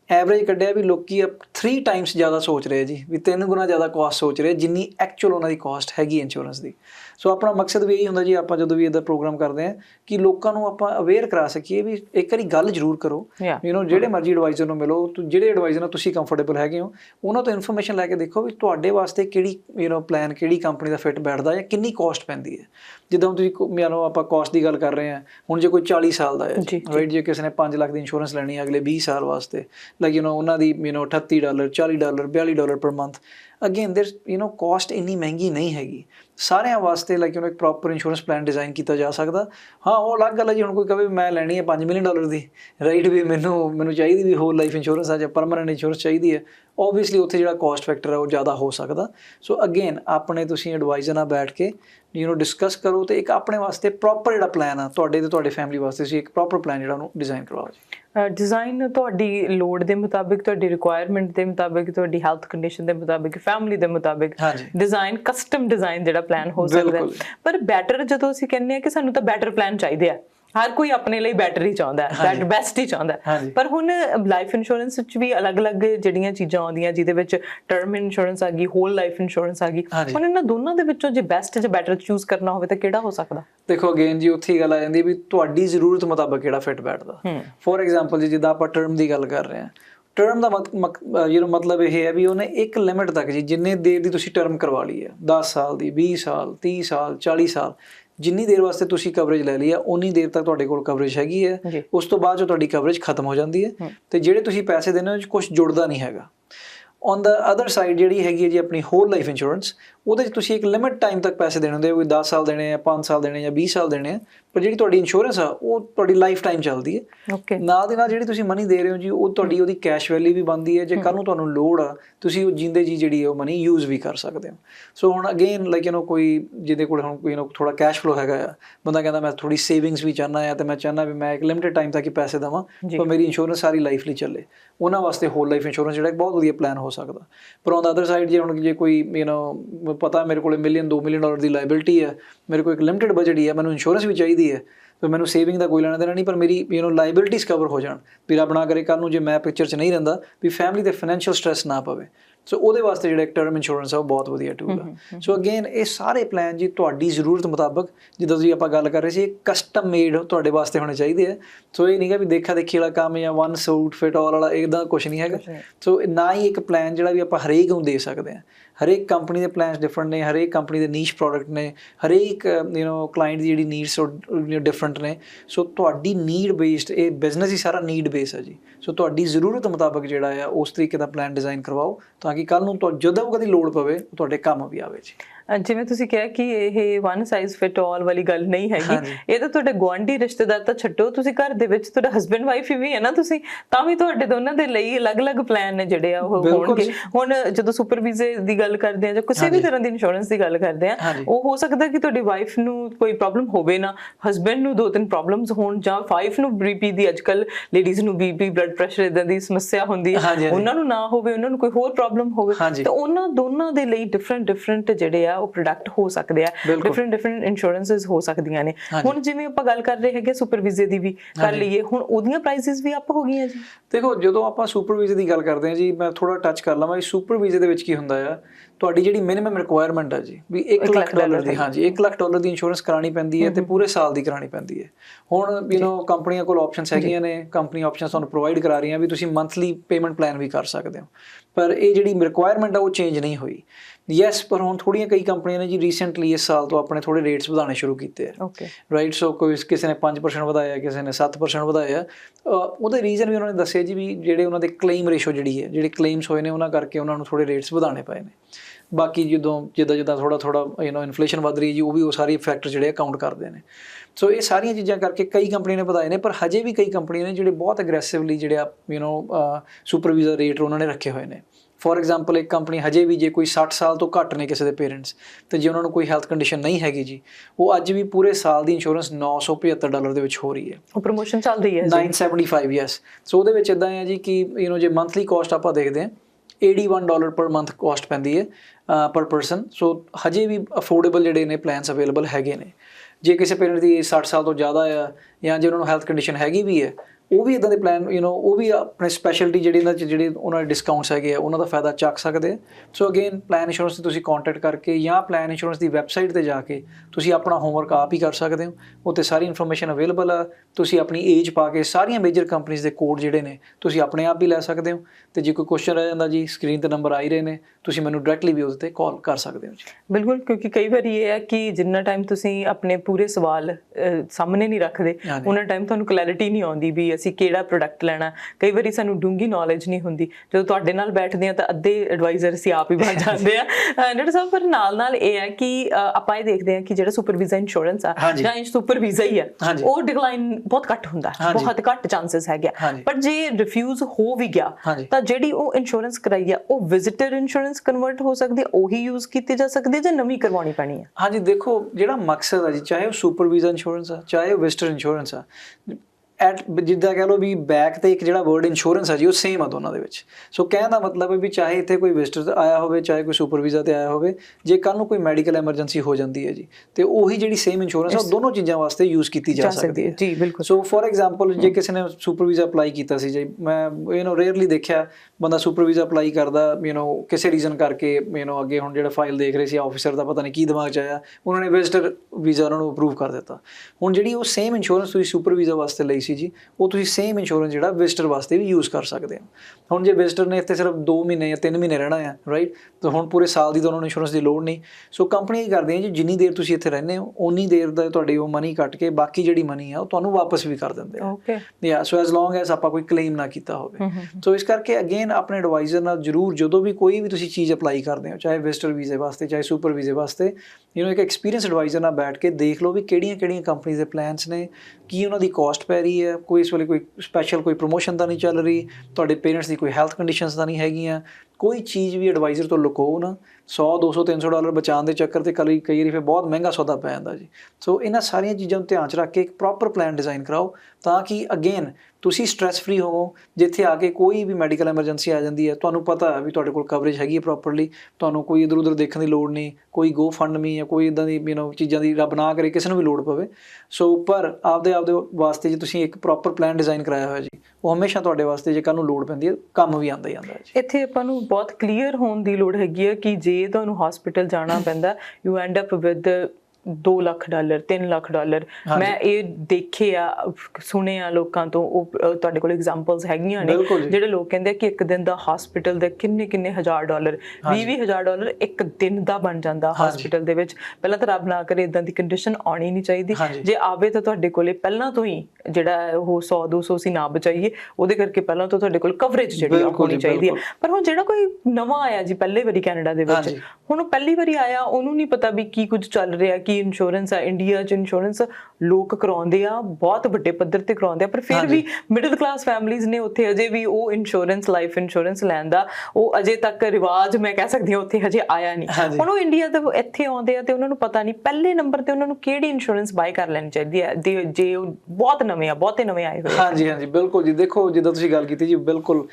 ਐਵਰੇਜ ਕੱਢਿਆ ਵੀ ਲੋਕੀ 3 ਟਾਈਮਸ ਜ਼ਿਆਦਾ ਸੋਚ ਰਹੇ ਜੀ ਵੀ ਤਿੰਨ ਗੁਣਾ ਜ਼ਿਆਦਾ ਕਾਸਟ ਸੋਚ ਰਹੇ ਜਿੰਨੀ ਐਕਚੁਅਲ ਉਹਨਾਂ ਦੀ ਕਾਸਟ ਹੈਗੀ ਇੰਸ਼ੋਰੈਂਸ ਦੀ ਸੋ ਆਪਣਾ ਮਕਸਦ ਵੀ ਇਹੀ ਹੁੰਦਾ ਜੀ ਆਪਾਂ ਜਦੋਂ ਵੀ ਇਹਦਾ ਪ੍ਰੋਗਰਾਮ ਕਰਦੇ ਹਾਂ ਕਿ ਲੋਕਾਂ ਨੂੰ ਆਪਾਂ ਅਵੇਅਰ ਕਰਾ ਸਕੀਏ ਵੀ ਇੱਕ ਵਾਰੀ ਗੱਲ ਜ਼ਰੂਰ ਕਰੋ Yeah. ਯੂ نو ਜਿਹੜੇ ਮਰਜ਼ੀ ਐਡਵਾਈਜ਼ਰ ਨੂੰ ਮਿਲੋ ਤੁ- ਜਿਹੜੇ ਐਡਵਾਈਜ਼ਰ ਨਾਲ ਤੁਸੀਂ ਕੰਫਰਟੇਬਲ ਹੈਗੇ ਹੋ ਉਹਨਾਂ ਤੋਂ ਇਨਫੋਰਮੇਸ਼ਨ ਲੈ ਕੇ ਦੇਖੋ ਵੀ ਤੁਹਾਡੇ ਵਾਸਤੇ ਕਿਹੜੀ ਯੂ نو ਪਲਾਨ ਕਿਹੜੀ ਕੰਪਨੀ ਦਾ ਫਿੱਟ ਬੈਠਦਾ ਜਾਂ ਕਿੰਨੀ ਕਾਸਟ ਪੈਂਦੀ ਹੈ ਜਿੱਦਾਂ ਹੁਣ ਤੁਸੀਂ ਯੂ نو ਆਪਾਂ ਕਾਸਟ ਦੀ ਗੱਲ ਕਰ ਰਹੇ ਹਾਂ ਹੁਣ ਜੇ ਕੋਈ 40 ਸਾਲ ਦਾ ਹੈ ਜੀ, ਜੀ। ਰਾਈਟ ਜੇ ਕਿਸੇ ਨੇ 5 ਲੱਖ ਦੀ ਇੰਸ਼ੋਰੈਂਸ ਲੈਣੀ ਹੈ ਅਗਲੇ 20 ਸਾਲ ਵਾਸਤੇ ਲਾਈਕ ਯੂ نو ਉਹਨਾਂ ਦੀ you know 38 dollar 40 dollar 42 dollar per month again there you know cost ਇੰਨੀ ਮਹਿੰਗੀ ਨਹੀਂ ਹੈਗੀ ਸਾਰਿਆਂ ਵਾਸਤੇ ਲਾਈਕ ਯੂ نو ਇੱਕ ਪ੍ਰੋਪਰ ਇੰਸ਼ੋਰੈਂਸ ਪਲਾਨ ਡਿਜ਼ਾਈਨ ਕੀਤਾ ਜਾ ਸਕਦਾ ਹਾਂ ਉਹ ਅਲੱਗ ਗੱਲ ਹੈ ਜੀ ਹੁਣ ਕੋਈ ਕਹੇ ਵੀ ਮੈਂ ਲੈਣੀ ਹੈ 5 ਮਿਲੀਅਨ ਡਾਲਰ ਦੀ ਰਾਈਟ ਵੀ ਮੈਨੂੰ ਮੈਨੂੰ ਚਾਹੀਦੀ ਵੀ ਹੋਲ ਲਾਈਫ ਇੰਸ਼ੋਰੈਂਸ ਆ ਜਾਂ ਪਰਮਨੈਂਟ ਇੰਸ਼ੋਰੈਂਸ ਚਾਹੀਦੀ ਹੈ ਓਬਵੀਅਸਲੀ ਉੱਥੇ ਜਿਹੜਾ ਕਾਸਟ ਫੈਕਟਰ ਹੈ ਉਹ ਜ਼ਿਆਦਾ ਹੋ ਸਕਦਾ ਸੋ ਅਗੇਨ ਆਪਣੇ ਤੁਸੀਂ ਐਡਵਾਈਜ਼ਰ ਨਾਲ ਬੈਠ ਕੇ ਯੂ نو ਡਿਸਕਸ ਕਰੋ ਤੇ ਇੱਕ ਆਪਣੇ ਵਾਸਤੇ ਪ੍ਰੋਪਰ ਜਿਹੜਾ ਪਲਾਨ ਆ ਤੁਹਾਡੇ ਤੇ ਤੁਹਾਡੇ ਫੈਮਿਲੀ ਵਾਸਤੇ ਤੁਸੀਂ ਇੱਕ ਪ੍ਰੋਪਰ ਪਲਾਨ ਜਿਹੜਾ ਉਹਨੂੰ ਡਿਜ਼ਾਈਨ ਕਰਵਾਓ ਜੀ ਡਿਜ਼ਾਈਨ ਤੁਹਾਡੀ ਲੋੜ ਦੇ ਮੁਤਾਬਿਕ ਤੁਹਾਡੀ ਰਿਕੁਆਇਰਮੈਂਟ ਦੇ ਮੁਤਾਬਿਕ ਤੁਹਾਡੀ ਹੈਲਥ ਕੰਡੀਸ਼ਨ ਦੇ ਮੁਤਾਬਿਕ ਫੈਮਿਲੀ ਦੇ ਮੁਤਾਬਿਕ ਹਾਂਜੀ। ਡਿਜ਼ਾਈਨ ਕਸਟਮ ਡਿਜ਼ਾਈਨ ਜਿਹੜਾ ਪਲਾਨ ਹੋ ਸਕਦਾ। ਪਰ ਬੈਟਰ ਜਦੋਂ ਅਸੀਂ ਕਹਿੰਦੇ ਆ ਕਿ ਸਾਨੂੰ ਤਾਂ ਬੈਟਰ ਪਲਾਨ ਚਾਹੀਦੇ ਆ। ਹਰ ਕੋਈ ਆਪਣੇ ਲਈ ਬੈਟਰ ਹੀ ਚਾਹੁੰਦਾ ਹੈ ਬੈਟ ਬੈਸਟ ਹੀ ਚਾਹੁੰਦਾ ਹੈ। ਪਰ ਹੁਣ ਲਾਈਫ ਇੰਸ਼ੋਰੈਂਸ ਵਿੱਚ ਵੀ ਅਲੱਗ-ਅਲੱਗ ਜਿਹੜੀਆਂ ਚੀਜ਼ਾਂ ਆਉਂਦੀਆਂ ਜਿਹਦੇ ਵਿੱਚ ਟਰਮ ਇੰਸ਼ੋਰੈਂਸ ਆ ਗਈ ਹੋਲ ਲਾਈਫ ਇੰਸ਼ੋਰੈਂਸ ਆ ਗਈ। ਹੁਣ ਇਹਨਾਂ ਦੋਨਾਂ ਦੇ ਵਿੱਚੋਂ ਜੇ ਬੈਸਟ ਜਾਂ ਬੈਟਰ ਚੂਜ਼ ਕਰਨਾ ਹੋਵੇ ਤਾਂ ਕਿਹੜਾ ਹੋ ਸਕਦਾ? ਦੇਖੋ ਅਗੇਨ ਜੀ ਉੱਥੇ ਗੱਲ ਆ ਜਾਂਦੀ ਵੀ ਤੁਹਾਡੀ ਜ਼ਰੂਰਤ ਮੁਤਾਬਕ ਕਿਹੜਾ ਫਿੱਟ ਬੈਠਦਾ। ਫੋਰ ਐਗਜ਼ਾਮਪਲ ਜੀ ਜਿੱਦਾਂ ਆਪਾਂ ਟਰਮ ਦੀ ਗੱਲ ਕਰ ਰਹੇ ਹਾਂ ਟਰਮ ਦਾ ਯੂ نو ਮਤਲਬ ਇਹ ਹੈ ਵੀ ਉਹਨੇ ਇੱਕ ਲਿਮਿਟ ਤੱਕ ਜੀ ਜਿੰਨੇ ਦੇਰ ਦੀ ਤੁਸੀਂ ਟਰਮ ਕਰਵਾ ਲਈ ਹੈ 10 ਸਾਲ ਦੀ 20 ਸਾਲ 30 ਸਾਲ 40 ਸਾਲ ਜਿੰਨੀ ਦੇਰ ਵਾਸਤੇ ਤੁਸੀਂ ਕਵਰੇਜ ਲੈ ਲਈ ਹੈ ਉਨੀ ਦੇਰ ਤੱਕ ਤੁਹਾਡੇ ਕੋਲ ਕਵਰੇਜ ਹੈਗੀ ਹੈ। ਉਸ ਤੋਂ ਬਾਅਦ ਜੋ ਤੁਹਾਡੀ ਕਵਰੇਜ ਖਤਮ ਹੋ ਜਾਂਦੀ ਹੈ ਤੇ ਜਿਹੜੇ ਤੁਸੀਂ ਪੈਸੇ ਦੇਣੇ ਉਹ ਕੁਝ ਜੁੜਦਾ ਨਹੀਂ ਹੈਗਾ। ਔਨ ਦਾ ਅਦਰ ਸਾਈਡ ਜਿਹੜੀ ਹੈਗੀ ਹੈ ਜੀ ਆਪਣੀ ਹੋਲ ਲਾਈਫ ਇੰਸ਼ੋਰੈਂਸ ਉਹਦੇ ਵਿੱਚ ਤੁਸੀਂ ਇੱਕ ਲਿਮਿਟ ਟਾਈਮ ਤੱਕ ਪੈਸੇ ਦੇਣੇ ਹੁੰਦੇ ਕੋਈ 10 ਸਾਲ ਦੇਣੇ ਆ 5 ਸਾਲ ਦੇਣੇ ਜਾਂ 20 ਸਾਲ ਦੇਣੇ ਆ ਪਰ ਜਿਹੜੀ ਤੁਹਾਡੀ ਇੰਸ਼ੋਰੈਂਸ ਆ ਉਹ ਤੁਹਾਡੀ ਲਾਈਫ ਟਾਈਮ ਚੱਲਦੀ ਹੈ। ਓਕੇ ਨਾਲ ਦੇ ਨਾਲ ਜਿਹੜੀ ਤੁਸੀਂ ਮਨੀ ਦੇ ਰਹੇ ਹੋ ਜੀ ਉਹ ਤੁਹਾਡੀ ਉਹਦੀ ਕੈਸ਼ ਵੈਲਿਊ ਵੀ ਬਣਦੀ ਹੈ ਜੇ ਕੱਲ ਨੂੰ ਤੁਹਾਨੂੰ ਲੋੜ ਆ ਤੁਸੀਂ ਉਹ ਜਿੰਦੇ ਜੀ ਜਿਹੜੀ ਉਹ ਮਨੀ ਯੂਜ਼ ਵੀ ਕਰ ਸਕਦੇ ਹੋ। ਸੋ ਹੁਣ ਅਗੇਨ ਲਾਈਕ ਯੂ نو ਕੋਈ ਜਿਹਦੇ ਕੋਲ ਹੁਣ ਕੋਈ ਨਾ ਥੋੜਾ ਕੈਸ਼ ਫਲੋ ਹੈਗਾ ਆ ਬੰਦਾ ਕਹਿੰਦਾ ਮੈਂ ਥੋੜੀ ਸੇਵਿੰਗਸ ਵੀ ਚਾਹਨਾ ਆ ਤੇ ਮੈਂ ਚਾਹਨਾ ਵੀ ਮੈਂ ਇੱਕ ਲਿਮਟਿਡ ਟਾਈਮ ਤੱਕ ਹੀ ਪੈਸੇ ਦਵਾਂ ਪਰ ਮੇਰੀ ਇੰਸ਼ੋਰੈਂਸ ਸਾਰੀ ਲਾਈਫ ਲਈ ਚੱਲੇ। ਉਹਨਾਂ ਵਾਸਤੇ ਹੋਲ ਲਾਈਫ ਇੰਸ਼ੋਰੈਂਸ ਜਿਹੜਾ ਇੱਕ ਬਹੁਤ ਵਧੀਆ ਪਲਾਨ ਹੋ ਸਕਦਾ। ਪਰ ਔਨ ਦਾ ਅਦਰ ਸਾਈਡ ਜੇ ਹੁਣ ਜੇ ਕੋਈ ਯੂ نو ਪਤਾ ਮੇਰੇ ਕੋਲੇ ਮਿਲੀਅਨ 2 ਮਿਲੀਅਨ ਡਾਲਰ ਦੀ ਲਾਇਬਿਲਟੀ ਹੈ, ਮੇਰੇ ਕੋਲ ਇੱਕ ਲਿਮਿਟਡ ਬਜਟ ਹੀ ਹੈ, ਮੈਨੂੰ ਇੰਸ਼ੋਰੈਂਸ ਵੀ ਚਾਹੀਦੀ ਹੈ ਤੇ ਮੈਨੂੰ ਸੇਵਿੰਗ ਦਾ ਕੋਈ ਲੈਣਾ ਦੇਣਾ ਨਹੀਂ ਪਰ ਮੇਰੀ ਯੂ نو ਲਾਇਬਿਲਿਟੀਜ਼ ਕਵਰ ਹੋ ਜਾਣ। ਵੀ ਰੱਬ ਨਾ ਕਰੇ ਕੱਲ ਨੂੰ ਜੇ ਮੈਂ ਪਿਕਚਰ 'ਚ ਨਹੀਂ ਰਹਿੰਦਾ ਵੀ ਫੈਮਿਲੀ ਤੇ ਫਾਈਨੈਂਸ਼ੀਅਲ ਸਟ੍ਰੈਸ ਨਾ ਪਵੇ। ਸੋ ਉਹਦੇ ਵਾਸਤੇ ਜਿਹੜਾ ਇੱਕ ਟਰਮ ਇੰਸ਼ੋਰੈਂਸ ਆ ਉਹ ਬਹੁਤ ਵਧੀਆ ਟੂਲ ਆ। ਸੋ ਅਗੇਨ ਇਹ ਸਾਰੇ ਪਲਾਨ ਜੀ ਤੁਹਾਡੀ ਜ਼ਰੂਰਤ ਮੁਤਾਬਕ ਜਿੱਦਾਂ ਤੁਸੀਂ ਆਪਾਂ ਗੱਲ ਕਰ ਰਹੇ ਸੀ ਇਹ ਕਸਟਮ ਮੇਡ ਤੁਹਾਡੇ ਵਾਸਤੇ ਹੋਣੇ ਚਾਹੀਦੇ ਆ। ਸੋ ਇਹ ਨਹੀਂਗਾ ਵੀ ਦੇਖਾ ਦੇਖੀ ਵਾਲਾ ਕੰਮ ਜਾਂ ਵਨ ਸੂਟ ਫਿਟ ਆਲ ਵਾਲਾ ਇਦਾਂ ਕੁਝ ਨਹੀਂ ਹੈਗਾ। ਸੋ ਨਾ ਹੀ ਇੱਕ ਪਲਾਨ ਜਿਹੜਾ ਵੀ ਆਪਾਂ ਹਰੇਕ ਨੂੰ ਦੇ ਸਕਦੇ ਆ। ਹਰੇਕ ਕੰਪਨੀ ਦੇ ਪਲਾਨਸ ਡਿਫਰੈਂਟ ਨੇ, ਹਰੇਕ ਕੰਪਨੀ ਦੇ ਨੀਸ਼ ਪ੍ਰੋਡਕਟ ਨੇ, ਹਰੇਕ ਯੂ نو ਕਲਾਇੰਟ ਦੀ ਜਿਹੜੀ ਨੀਡਸ ਉਹ ਡਿਫਰੈਂਟ ਨੇ। ਸੋ ਤੁਹਾਡੀ ਨੀਡ ਬੇਸਡ ਇਹ ਬਿਜ਼ਨਸ ਹੀ ਸਾਰਾ ਨੀਡ ਬੇਸ ਹੈ ਜੀ। ਸੋ ਤੁਹਾਡੀ ਜ਼ਰੂਰਤ ਮੁਤਾਬਕ ਜਿਹੜਾ ਆ ਉਸ ਤਰੀਕੇ ਦਾ ਪਲਾਨ ਡਿਜ਼ਾਈਨ ਕਰਵਾਓ ਤਾਂ ਕਿ ਕੱਲ ਨੂੰ ਤੁਹਾ- ਜਦੋਂ ਕਦੀ ਲੋੜ ਪਵੇ ਤੁਹਾਡੇ ਕੰਮ ਵੀ ਆਵੇ ਜੀ ਜਿਵੇਂ ਤੁਸੀਂ ਕਿਹਾ ਕਿ ਇਹ ਵਨ ਸਾਈਜ਼ ਫਿਟ ਆਲ ਵਾਲੀ ਗੱਲ ਨਹੀਂ ਹੈਗੀ। ਇਹ ਤਾਂ ਤੁਹਾਡੇ ਗੁਆਂਢੀ ਰਿਸ਼ਤੇਦਾਰ ਤਾਂ ਛੱਡੋ ਤੁਸੀਂ ਘਰ ਦੇ ਵਿੱਚ ਤੁਹਾਡਾ ਹਸਬੰਡ ਵਾਈਫ ਵੀ ਹੈ ਨਾ ਤੁਸੀਂ ਤਾਂ ਵੀ ਤੁਹਾਡੇ ਦੋਨਾਂ ਦੇ ਲਈ ਅਲੱਗ-ਅਲੱਗ ਪਲਾਨ ਨੇ ਜਿਹੜੇ ਆ ਉਹ ਹੋਣਗੇ। ਹੁਣ ਜਦੋਂ ਸੁਪਰ ਵੀਜ਼ੇ ਦੀ ਗੱਲ ਕਰਦੇ ਆ ਜਾਂ ਕਿਸੇ ਵੀ। ਤਰ੍ਹਾਂ ਦੀ ਇੰਸ਼ੋਰੈਂਸ ਦੀ ਗੱਲ ਕਰਦੇ ਆ। ਉਹ ਹੋ ਸਕਦਾ ਕਿ ਤੁਹਾਡੀ ਵਾਈਫ ਨੂੰ ਕੋਈ ਪ੍ਰੋਬਲਮ ਹੋਵੇ ਨਾ ਹਸਬੰਡ ਨੂੰ ਦੋ ਤਿੰਨ ਪ੍ਰੋਬਲਮਸ ਹੋਣ ਜਾਂ ਵਾਈਫ ਨੂੰ ਬੀਪੀ ਦੀ ਅੱਜਕੱਲ ਲੇਡੀਜ਼ ਨੂੰ ਬੀਪੀ ਬਲੱਡ ਪ੍ਰੈਸ਼ਰ ਇਦਾਂ ਦੀ ਸਮੱਸਿਆ ਹੁੰਦੀ ਹੈ। ਉਹਨਾਂ ਨੂੰ ਨਾ ਹੋਵੇ ਉਹਨਾਂ ਨੂੰ ਕੋਈ ਹੋਰ ਪ੍ਰੋਬਲਮ ਹੋਵੇ। ਤਾਂ ਉਹਨਾਂ ਦੋਨਾਂ ਦੇ ਲਈ ਡਿਫਰੈਂਟ ਡਿਫਰੈਂਟ ਜਿਹੜੇ ਆ ਉਹ ਪ੍ਰੋਡਕਟ ਹੋ ਸਕਦੇ ਆ। ਡਿਫਰੈਂਟ ਡਿਫਰੈਂਟ ਇੰਸ਼ੋਰੈਂਸਸ ਹੋ ਸਕਦੀਆਂ ਨੇ। ਹੁਣ ਜਿਵੇਂ ਆਪਾਂ ਗੱਲ ਕਰ ਰਹੇ ਹੈਗੇ ਸੁਪਰ ਵੀਜ਼ੇ ਦੀ ਵੀ ਕਰ। ਲਈਏ ਹੁਣ ਉਹਦੀਆਂ ਪ੍ਰਾਈਸਿਸ ਵੀ ਅਪ ਹੋ ਗਈਆਂ ਜੀ ਦੇਖੋ ਜਦੋਂ ਆਪਾਂ ਸੁਪਰ ਵੀਜ਼ੇ ਦੀ ਗੱਲ ਕਰਦੇ ਹਾਂ ਜੀ ਮੈਂ ਥੋੜਾ ਟੱਚ ਕਰ ਲਵਾਂ ਇਹ ਸੁਪਰ ਵੀਜ਼ੇ ਦੇ ਵਿੱਚ ਕੀ ਹੁੰਦਾ ਆ ਤੁਹਾਡੀ ਜਿਹੜੀ ਮਿਨੀਮਮ ਰਿਕੁਆਇਰਮੈਂਟ ਹੈ ਜੀ ਵੀ 1 ਇੱਕ ਲੱਖ ਡਾਲਰ ਦੀ। ਹਾਂਜੀ 1 ਲੱਖ ਡਾਲਰ ਦੀ ਇੰਸ਼ੋਰੈਂਸ ਕਰਾਣੀ ਪੈਂਦੀ ਹੈ ਤੇ ਪੂਰੇ ਸਾਲ ਦੀ ਕਰਾਣੀ ਪੈਂਦੀ ਹੈ। ਹੁਣ ਯੂ نو ਕੰਪਨੀਆਂ ਕੋਲ ਆਪਸ਼ਨਸ ਹੈਗੀਆਂ ਨੇ ਕੰਪਨੀ ਆਪਸ਼ਨਸ ਤੁਹਾਨੂੰ ਪ੍ਰੋਵਾਈਡ ਕਰਾ ਰਹੀਆਂ ਵੀ ਤੁਸੀਂ ਮੰਥਲੀ ਪੇਮੈਂਟ ਪਲਾਨ ਵੀ ਕਰ ਸਕਦੇ ਹੋ। ਪਰ ਇਹ ਜਿਹੜੀ ਰਿਕੁਆਇਰਮੈਂਟ ਆ ਉਹ ਚੇਂਜ ਨਹੀਂ ਹੋਈ ਯੈਸ ਪਰ ਹੁਣ ਥੋੜੀਆਂ ਕਈ ਕੰਪਨੀਆਂ ਨੇ ਜੀ ਰੀਸੈਂਟਲੀ ਇਸ ਸਾਲ ਤੋਂ ਆਪਣੇ ਥੋੜੇ ਰੇਟਸ ਵਧਾਉਣੇ ਸ਼ੁਰੂ ਕੀਤੇ ਆ ਓਕੇ ਰਾਈਟ ਸੋ ਕੋਈ ਕਿਸੇ ਨੇ 5% ਵਧਾਇਆ ਕਿਸੇ ਨੇ 7% ਵਧਾਇਆ ਅਹ ਉਹਦੇ ਰੀਜ਼ਨ ਵੀ ਉਹਨਾਂ ਨੇ ਦੱਸਿਆ ਜੀ ਵੀ ਜਿਹੜੇ ਉਹਨਾਂ ਦੇ ਕਲੇਮ ਰੇਸ਼ੋ ਜਿਹੜੀ ਹੈ ਜਿਹੜੇ ਕਲੇਮਸ ਹੋਏ ਨੇ ਉਹਨਾਂ ਕਰਕੇ ਉਹਨਾਂ ਨੂੰ ਥੋੜੇ ਰੇਟਸ ਵਧਾਉਣੇ ਪਏ ਨੇ ਬਾਕੀ ਜਦੋਂ ਜਿੱਦਾਂ ਜਿੱਦਾਂ ਥੋੜਾ ਥੋੜਾ ਯੂ نو ਇਨਫਲੇਸ਼ਨ ਵਧ ਰਹੀ ਹੈ ਜੀ ਉਹ ਵੀ ਉਹ ਸਾਰੇ ਫੈਕਟਰ ਜਿਹੜੇ ਅਕਾਊਂਟ ਕਰਦੇ ਨੇ ਸੋ ਇਹ ਸਾਰੀਆਂ ਚੀਜ਼ਾਂ ਕਰਕੇ ਕਈ ਕੰਪਨੀਆਂ ਨੇ ਵਧਾਏ ਨੇ ਪਰ ਹਜੇ ਵੀ ਕਈ ਕੰਪਨੀਆਂ ਨੇ ਜਿਹੜੇ ਬਹੁਤ ਅਗਰੈਸਿਵਲੀ ਜਿਹੜੇ ਆ ਯੂ نو ਸੁਪਰਵਾਈਜ਼ਰ ਰੇਟ ਉਹਨਾਂ ਨੇ ਰੱਖੇ ਹੋਏ ਨੇ ਫੋਰ ਐਗਜ਼ਾਮਪਲ ਇੱਕ ਕੰਪਨੀ ਹਜੇ ਵੀ ਜੇ ਕੋਈ 60 ਸਾਲ ਤੋਂ ਘੱਟ ਨੇ ਕਿਸੇ ਦੇ ਪੇਰੈਂਟਸ ਤੇ ਜੇ ਉਹਨਾਂ ਨੂੰ ਕੋਈ ਹੈਲਥ ਕੰਡੀਸ਼ਨ ਨਹੀਂ ਹੈਗੀ ਜੀ ਉਹ ਅੱਜ ਵੀ ਪੂਰੇ ਸਾਲ ਦੀ ਇੰਸ਼ੋਰੈਂਸ 975 ਡਾਲਰ ਦੇ ਵਿੱਚ ਹੋ ਰਹੀ ਹੈ। ਉਹ ਪ੍ਰੋਮੋਸ਼ਨ ਚੱਲ ਰਹੀ ਹੈ ਜੀ। 975 ਯੈਸ ਸੋ ਉਹਦੇ ਵਿੱਚ ਇਦਾਂ ਹੈ ਜੀ ਕਿ ਯੂ نو ਜੇ ਮੰਥਲੀ ਕਾਸਟ ਆਪਾਂ ਦੇਖਦੇ ਹਾਂ 81 ਡਾਲਰ ਪਰ ਮੰਥ ਕਾਸਟ ਪੈਂਦੀ ਹੈ ਪਰ ਪਰਸਨ ਸੋ ਹਜੇ ਵੀ ਅਫੋਰਡੇਬਲ ਜਿਹੜੇ ਨੇ ਪਲਾਨਸ ਅਵੇਲੇਬਲ ਹੈਗੇ ਨੇ। ਜੇ ਕਿਸੇ ਪੇਰੈਂਟ ਦੀ 60 ਸਾਲ ਤੋਂ ਜ਼ਿਆਦਾ ਆ ਜਾਂ ਜੇ ਉਹਨਾਂ ਨੂੰ ਹੈਲਥ ਕੰਡੀਸ਼ਨ ਹੈਗੀ ਵੀ ਹੈ ਉਹ ਵੀ ਇਦਾਂ ਦੇ ਪਲਾਨ ਯੂ نو ਉਹ ਵੀ ਆਪਣੇ ਸਪੈਸ਼ਲਟੀ ਜਿਹੜੀ ਇਹਨਾਂ ਚ ਜਿਹੜੇ ਉਹਨਾਂ ਦੇ ਡਿਸਕਾਊਂਟਸ ਹੈਗੇ ਆ ਉਹਨਾਂ ਦਾ ਫਾਇਦਾ ਚੱਕ ਸਕਦੇ ਸੋ ਅਗੇਨ ਪਲਾਨ ਇੰਸ਼ੋਰੈਂਸ ਤੇ ਤੁਸੀਂ ਕੰਟੈਕਟ ਕਰਕੇ ਜਾਂ ਪਲਾਨ ਇੰਸ਼ੋਰੈਂਸ ਦੀ ਵੈਬਸਾਈਟ ਤੇ ਜਾ ਕੇ ਤੁਸੀਂ ਆਪਣਾ ਹੋਮਵਰਕ ਆਪ ਹੀ ਕਰ ਸਕਦੇ ਹੋ। ਉੱਤੇ ਸਾਰੀ ਇਨਫੋਰਮੇਸ਼ਨ ਅਵੇਲੇਬਲ ਆ। ਤੁਸੀਂ ਆਪਣੀ ਏਜ ਪਾ ਕੇ ਸਾਰੀਆਂ ਮੇਜਰ ਕੰਪਨੀਆਂ ਦੇ ਕੋਡ ਜਿਹੜੇ ਨੇ ਤੁਸੀਂ ਆਪਣੇ ਆਪ ਵੀ ਲੈ ਸਕਦੇ ਹੋ। ਤੇ ਜੇ ਕੋਈ ਕੁਐਸਚਨ ਰਹਿ ਜਾਂਦਾ ਜੀ ਸਕਰੀਨ ਤੇ ਨੰਬਰ ਆ ਹੀ ਰਹੇ ਨੇ ਤੁਸੀਂ ਮੈਨੂੰ ਡਾਇਰੈਕਟਲੀ ਵੀ ਉਹਦੇ ਤੇ ਕਾਲ ਕਰ ਸਕਦੇ ਹੋ ਜੀ। ਬਿਲਕੁਲ ਕਿਉਂਕਿ ਕਈ ਵਾਰੀ ਇਹ ਹੈ ਕਿ ਜਿੰਨਾ ਟਾਈਮ ਤੁਸੀਂ ਆਪਣੇ ਪੂਰੇ ਸਵਾਲ ਸਾਹਮਣੇ ਨਹੀਂ ਰੱਖਦੇ। ਉਹਨਾਂ ਟਾਈਮ ਤੁਹਾਨੂੰ ਕਲੈਰਿਟੀ ਨਹੀਂ ਆਉਂਦੀ ਵੀ ਅਸੀਂ ਕਿਹੜਾ ਪ੍ਰੋਡਕਟ ਲੈਣਾ ਕਈ ਵਾਰੀ ਸਾਨੂੰ ਡੂੰਗੀ ਨੌਲੇਜ ਨਹੀਂ ਹੁੰਦੀ ਜਦੋਂ ਤੁਹਾਡੇ ਨਾਲ ਬੈਠਦੇ ਆ ਤਾਂ ਅੱਧੇ ਐਡਵਾਈਜ਼ਰ ਅਸੀਂ ਆਪ ਹੀ ਬਣ ਜਾਂਦੇ ਆ ਡਾਕਟਰ ਸਾਹਿਬ ਪਰ ਨਾਲ ਨਾਲ ਇਹ ਹੈ ਕਿ ਆਪਾਂ ਇਹ ਦੇਖਦੇ ਆ ਕਿ ਜਿਹੜਾ ਸੁਪਰ ਵੀਜ਼ਾ ਇੰਸ਼ੋਰੈਂਸ ਆ। ਜਾਂ ਸੁਪਰ ਵੀਜ਼ਾ ਹੀ ਆ। ਉਹ ਡਿਕਲਾਈਨ ਬਹੁਤ ਘੱਟ ਹੁੰਦਾ। ਬਹੁਤ ਘੱਟ ਚਾਂਸਸ ਹੈਗੇ। ਪਰ ਜੇ ਰਿਫਿਊਜ਼ ਹੋ ਵੀ ਗਿਆ। ਤਾਂ ਜਿਹੜੀ ਉਹ ਇੰਸ਼ੋਰੈਂਸ ਕਰਾਈ ਆ ਉਹ ਵਿਜ਼ਿਟਰ ਇੰਸ਼ੋਰੈਂਸ ਕਨਵਰਟ ਹੋ ਸਕਦੀ ਹੈ ਉਹੀ ਯੂਜ਼ ਕੀਤੀ ਜਾ ਸਕਦੀ ਹੈ ਜਾਂ ਨਵੀਂ ਕਰਵਾਉਣੀ ਪੈਣੀ ਹੈ ਹਾਂਜੀ ਦੇਖੋ ਜਿਹੜਾ ਮਕਸਦ ਹੈ ਜੀ ਚਾਹੇ ਉਹ ਸੁਪਰ ਵੀਜ਼ਾ ਇੰਸ਼ੋਰੈਂਸ ਆ ਚਾਹੇ ਉਹ ਵਿਜ਼ਟਰ ਇੰਸ਼ੋਰੈਂਸ ਆ ਐਟ ਜਿੱਦਾਂ ਕਹ ਲਓ ਵੀ ਬੈਕ ਤੇ ਇੱਕ ਜਿਹੜਾ ਵਰਡ ਇੰਸ਼ੋਰੈਂਸ ਆ ਜੀ ਉਹ ਸੇਮ ਆ ਦੋਨਾਂ ਦੇ ਵਿੱਚ ਸੋ ਕਹਿਣ ਦਾ ਮਤਲਬ ਹੈ ਵੀ ਚਾਹੇ ਇੱਥੇ ਕੋਈ ਵਿਜ਼ਟਰ ਆਇਆ ਹੋਵੇ ਚਾਹੇ ਕੋਈ ਸੁਪਰ ਵੀਜ਼ਾ ਤੇ ਆਇਆ ਹੋਵੇ ਜੇ ਕੱਲ ਨੂੰ ਕੋਈ ਮੈਡੀਕਲ ਐਮਰਜੈਂਸੀ ਹੋ ਜਾਂਦੀ ਹੈ ਜੀ ਤੇ ਉਹੀ ਜਿਹੜੀ ਸੇਮ ਇੰਸ਼ੋਰੈਂਸ ਆ ਉਹ ਦੋਨੋਂ ਚੀਜ਼ਾਂ ਵਾਸਤੇ ਯੂਜ਼ ਕੀਤੀ ਜਾ ਸਕਦੀ ਹੈ ਜੀ ਬਿਲਕੁਲ ਸੋ ਫੋਰ ਐਗਜ਼ਾਮਪਲ ਜੇ ਕਿਸੇ ਨੇ ਸੁਪਰ ਵੀਜ਼ਾ ਅਪਲਾਈ ਕੀਤਾ ਸੀ ਜੀ ਮੈਂ ਯੂ نو ਰੇਅਰਲੀ ਦੇਖਿਆ ਬੰਦਾ ਸੁਪਰ ਵੀਜ਼ਾ ਅਪਲਾਈ ਕਰਦਾ ਯੂ نو ਕਿਸੇ ਰੀਜ਼ਨ ਕਰਕੇ ਯੂ نو ਅੱਗੇ ਹੁਣ ਜਿਹੜਾ ਫਾਈਲ ਦੇਖ ਰਹੇ ਸੀ ਆਫੀਸਰ ਦਾ ਪਤਾ ਨਹੀਂ ਕੀ ਦਿਮਾਗ ਚ ਆਇਆ ਉਹਨਾਂ ਨੇ ਵਿਜ਼ਟਰ ਵੀਜ਼ਾ ਉਹਨਾਂ ਨੂੰ ਅਪਰੂਵ ਕਰ ਦਿੱਤਾ ਹੁਣ ਜਿਹੜੀ ਉਹ ਸੇਮ ਇੰਸ਼ੋਰੈਂਸ ਤੁਸੀਂ ਸੁਪਰ ਵੀਜ਼ਾ ਵਾਸਤੇ ਲਈ ਸੀ ਜੀ ਉਹ ਤੁਸੀਂ ਸੇਮ ਇੰਸ਼ੋਰੈਂਸ ਜਿਹੜਾ ਵਿਜ਼ਟਰ ਵਾਸਤੇ ਵੀ ਯੂਜ਼ ਕਰ ਸਕਦੇ ਹੋ। ਹੁਣ ਜੇ ਵਿਜ਼ਟਰ ਨੇ ਇੱਥੇ ਸਿਰਫ 2 ਮਹੀਨੇ ਜਾਂ 3 ਮਹੀਨੇ ਰਹਿਣਾ ਆ ਰਾਈਟ ਤਾਂ ਹੁਣ ਪੂਰੇ ਸਾਲ ਦੀ ਤਾਂ ਉਹਨਾਂ ਨੂੰ ਇੰਸ਼ੋਰੈਂਸ ਦੀ ਲੋੜ ਨਹੀਂ। ਸੋ ਕੰਪਨੀ ਕੀ ਕਰਦੀਆਂ ਜੀ ਜਿੰਨੀ ਦੇਰ ਤੁਸੀਂ ਇੱਥੇ ਰਹਿੰਦੇ ਹੋ ਉਨੀ ਦੇਰ ਦਾ ਤੁਹਾਡੀ ਉਹ ਮਨੀ ਕੱਟ ਕੇ ਬਾਕੀ ਜਿਹੜੀ ਮਨੀ ਆ ਉਹ ਤੁਹਾਨੂੰ ਵਾਪਸ ਵੀ ਕਰ ਦਿੰਦੇ ਆ। ਓਕੇ ਯਾ ਸੋ ਐਸ ਲੌਂਗ ਐਸ ਆਪਾਂ ਕੋਈ ਕਲੇਮ ਨਾ ਕੀਤਾ ਹੋਵੇ। ਸੋ ਇਸ ਕਰਕੇ ਅਗੇਨ ਆਪਣੇ ਐਡਵਾਈਜ਼ਰ ਨਾਲ ਜਰੂਰ ਜਦੋਂ ਵੀ ਕੋਈ ਵੀ ਤੁਸੀਂ ਚੀਜ਼ ਅਪਲਾਈ ਕਰਦੇ ਹੋ ਚਾਹੇ ਵਿਜ਼ਟਰ ਵੀਜ਼ੇ ਵਾਸਤੇ ਚਾਹੇ ਸੁਪਰ ਵੀਜ਼ੇ ਵਾਸਤੇ ਯੂ نو ਇੱਕ ਐਕਸਪੀਰੀਅੰਸ ਐਡਵਾਈਜ਼ਰ ਨਾਲ ਬੈਠ ਕੇ ਦੇਖ ਲਓ ਵੀ ਕਿਹੜੀਆਂ-ਕਿਹੜੀਆਂ ਕੰਪਨੀਆਂ ਦੇ ਪਲਾਨਸ ਨੇ ਕੀ ਉਹਨਾਂ ਦੀ ਕਾਸਟ ਪੈ ਰਹੀ ਹੈ? ਕੋਈ ਇਸ ਵੇਲੇ ਕੋਈ ਸਪੈਸ਼ਲ ਕੋਈ ਪ੍ਰੋਮੋਸ਼ਨ ਤਾਂ ਨਹੀਂ ਚੱਲ ਰਹੀ? ਤੁਹਾਡੇ ਪੇਰੈਂਟਸ ਦੀ ਕੋਈ ਹੈਲਥ ਕੰਡੀਸ਼ਨਸ ਤਾਂ ਨਹੀਂ ਹੈਗੀਆਂ? ਕੋਈ ਚੀਜ਼ ਵੀ ਐਡਵਾਈਜ਼ਰ ਤੋਂ ਲੁਕੋ ਨਾ 100 200 300 ਡਾਲਰ ਬਚਾਉਣ ਦੇ ਚੱਕਰ ਤੇ ਕਈ ਕਈ ਵਾਰੀ ਫਿਰ ਬਹੁਤ ਮਹਿੰਗਾ ਸੌਦਾ ਪੈ ਜਾਂਦਾ ਜੀ। ਸੋ ਇਹਨਾਂ ਸਾਰੀਆਂ ਚੀਜ਼ਾਂ ਨੂੰ ਧਿਆਨ ਚ ਰੱਖ ਕੇ ਇੱਕ ਪ੍ਰੋਪਰ ਪਲਾਨ ਡਿਜ਼ਾਈਨ ਕਰਾਓ ਤਾਂ ਕਿ ਅਗੇਨ ਤੁਸੀਂ ਸਟ्रेस ਫਰੀ ਹੋਵੋ, ਜਿੱਥੇ ਆ ਕੇ ਕੋਈ ਵੀ ਮੈਡੀਕਲ ਐਮਰਜੈਂਸੀ ਆ ਜਾਂਦੀ ਹੈ, ਤੁਹਾਨੂੰ ਪਤਾ ਹੈ ਵੀ ਤੁਹਾਡੇ ਕੋਲ ਕਵਰੇਜ ਹੈਗੀ ਹੈ ਪ੍ਰੋਪਰਲੀ ਤੁਹਾਨੂੰ ਕੋਈ ਇਧਰ ਉਧਰ ਦੇਖਣ ਦੀ ਲੋੜ ਨਹੀਂ, ਕੋਈ ਗੋ ਫੰਡ ਮੀ ਜਾਂ ਕੋਈ ਇਦਾਂ ਦੀ ਯੂ نو ਚੀਜ਼ਾਂ ਦੀ ਰੱਬ ਨਾ ਕਰੇ, ਕਿਸੇ ਨੂੰ ਵੀ ਲੋੜ ਪਵੇ। ਸੋ ਪਰ ਆਪਦੇ ਆਪਦੇ ਵਾਸਤੇ ਜੇ ਤੁਸੀਂ ਇੱਕ ਪ੍ਰੋਪਰ ਪਲਾਨ ਡਿਜ਼ਾਈਨ ਕਰਾਇਆ ਹੋਇਆ ਜੀ ਉਹ ਹਮੇਸ਼ਾ ਤੁਹਾਡੇ ਵਾਸਤੇ ਜੇ ਕੱਲ ਨੂੰ ਲੋੜ ਪੈਂਦੀ ਹੈ, ਕੰਮ ਵੀ ਆਉਂਦਾ ਹੀ ਆਉਂਦਾ ਹੈ ਇੱਥੇ ਆਪਾਂ ਨੂੰ ਬਹੁਤ ਕਲੀਅਰ ਹੋਣ ਦੀ ਲੋੜ ਹੈਗੀ ਹੈ ਕਿ ਜੇ ਤੁਹਾਨੂੰ ਹਸਪੀਟਲ ਜਾਣਾ ਪੈਂਦਾ you end up with 2 lakh dollar 3 lakh dollar. ਮੈਂ ਇਹ ਦੇਖਿਆ ਸੁਣਿਆ ਲੋਕਾਂ ਤੋਂ ਉਹ ਤੁਹਾਡੇ ਕੋਲ ਐਗਜ਼ਾਮਪਲਸ ਹੈਗੀਆਂ ਨੇ। ਜਿਹੜੇ ਲੋਕ ਕਹਿੰਦੇ ਆ ਕਿ ਇੱਕ ਦਿਨ ਦਾ ਹਸਪੀਟਲ ਦੇ ਕਿੰਨੇ ਕਿੰਨੇ ਹਜ਼ਾਰ ਡਾਲਰ 20 ਹਜ਼ਾਰ ਡਾਲਰ ਇੱਕ ਦਿਨ ਦਾ ਬਣ ਜਾਂਦਾ। ਹਸਪੀਟਲ ਦੇ ਵਿੱਚ ਪਹਿਲਾਂ ਤਾਂ ਰੱਬ ਨਾ ਕਰੇ ਇਦਾਂ ਦੀ ਕੰਡੀਸ਼ਨ ਆਉਣੀ ਨਹੀਂ ਚਾਹੀਦੀ। ਜੇ ਆਵੇ ਤਾਂ ਤੁਹਾਡੇ ਕੋਲੇ ਪਹਿਲਾਂ ਤੋਂ ਹੀ ਜਿਹੜਾ ਉਹ 100 200 ਸੀ ਨਾ ਬਚਾਈਏ ਉਹਦੇ ਕਰਕੇ ਪਹਿਲਾਂ ਤੋਂ ਤੁਹਾਡੇ ਕੋਲ ਕਵਰੇਜ ਜਿਹੜੀ ਆ ਹੋਣੀ ਚਾਹੀਦੀ ਹੈ। ਪਰ ਹੁਣ ਜਿਹੜਾ ਕੋਈ ਨਵਾਂ ਆਇਆ ਜੀ ਪਹਿਲੇ ਵਾਰੀ ਕੈਨੇਡਾ ਦੇ ਵਿੱਚ। ਹੁਣ ਉਹ ਪਹਿਲੀ ਵਾਰੀ ਆਇਆ ਉਹਨੂੰ ਨਹੀਂ ਪਤਾ ਵੀ ਕੀ ਕੁਝ ਚੱਲ ਰਿਹਾ ਕੀ ਇੰਸ਼ੋਰੈਂਸ ਆ ਇੰਡੀਆ 'ਚ ਇੰਸ਼ੋਰੈਂਸ ਲੋਕ ਕਰਾਉਂਦੇ ਆ ਬਹੁਤ ਵੱਡੇ ਪੱਧਰ ਤੇ ਕਰਾਉਂਦੇ ਆ ਪਰ ਫਿਰ। ਵੀ ਮਿਡਲ ਕਲਾਸ ਫੈਮਲੀਆਂ ਨੇ ਉੱਥੇ ਅਜੇ ਵੀ ਉਹ ਇੰਸ਼ੋਰੈਂਸ ਲਾਈਫ ਇੰਸ਼ੋਰੈਂਸ ਲੈਣ ਦਾ ਉਹ ਅਜੇ ਤੱਕ ਰਿਵਾਜ ਮੈਂ ਕਹਿ ਸਕਦੀ ਹਾਂ ਉੱਥੇ ਹਜੇ ਆਇਆ ਨਹੀਂ। ਹੁਣ ਉਹ ਇੰਡੀਆ ਤੋਂ ਇੱਥੇ ਆਉਂਦੇ ਆ ਤੇ ਉਹਨਾਂ ਨੂੰ ਪਤਾ ਨਹੀਂ ਪਹਿਲੇ ਨੰਬਰ ਤੇ ਉਹਨਾਂ ਨੂੰ ਕਿਹੜੀ ਇੰਸ਼ੋਰੈਂਸ ਬਾਈ ਕਰ ਲੈਣੀ ਚਾਹੀਦੀ ਹੈ ਦੇ- ਜੇ ਉਹ ਬਹੁਤ ਨਵੇਂ ਆ ਬਹੁਤੇ ਨਵੇਂ ਆਏ ਹੋਏ। ਹਾਂਜੀ ਹਾਂਜੀ ਬਿਲਕੁਲ ਜੀ ਦੇਖੋ ਜਿੱਦਾਂ ਤੁਸੀਂ ਗੱਲ ਕੀਤੀ ਜੀ ਬਿਲਕੁਲ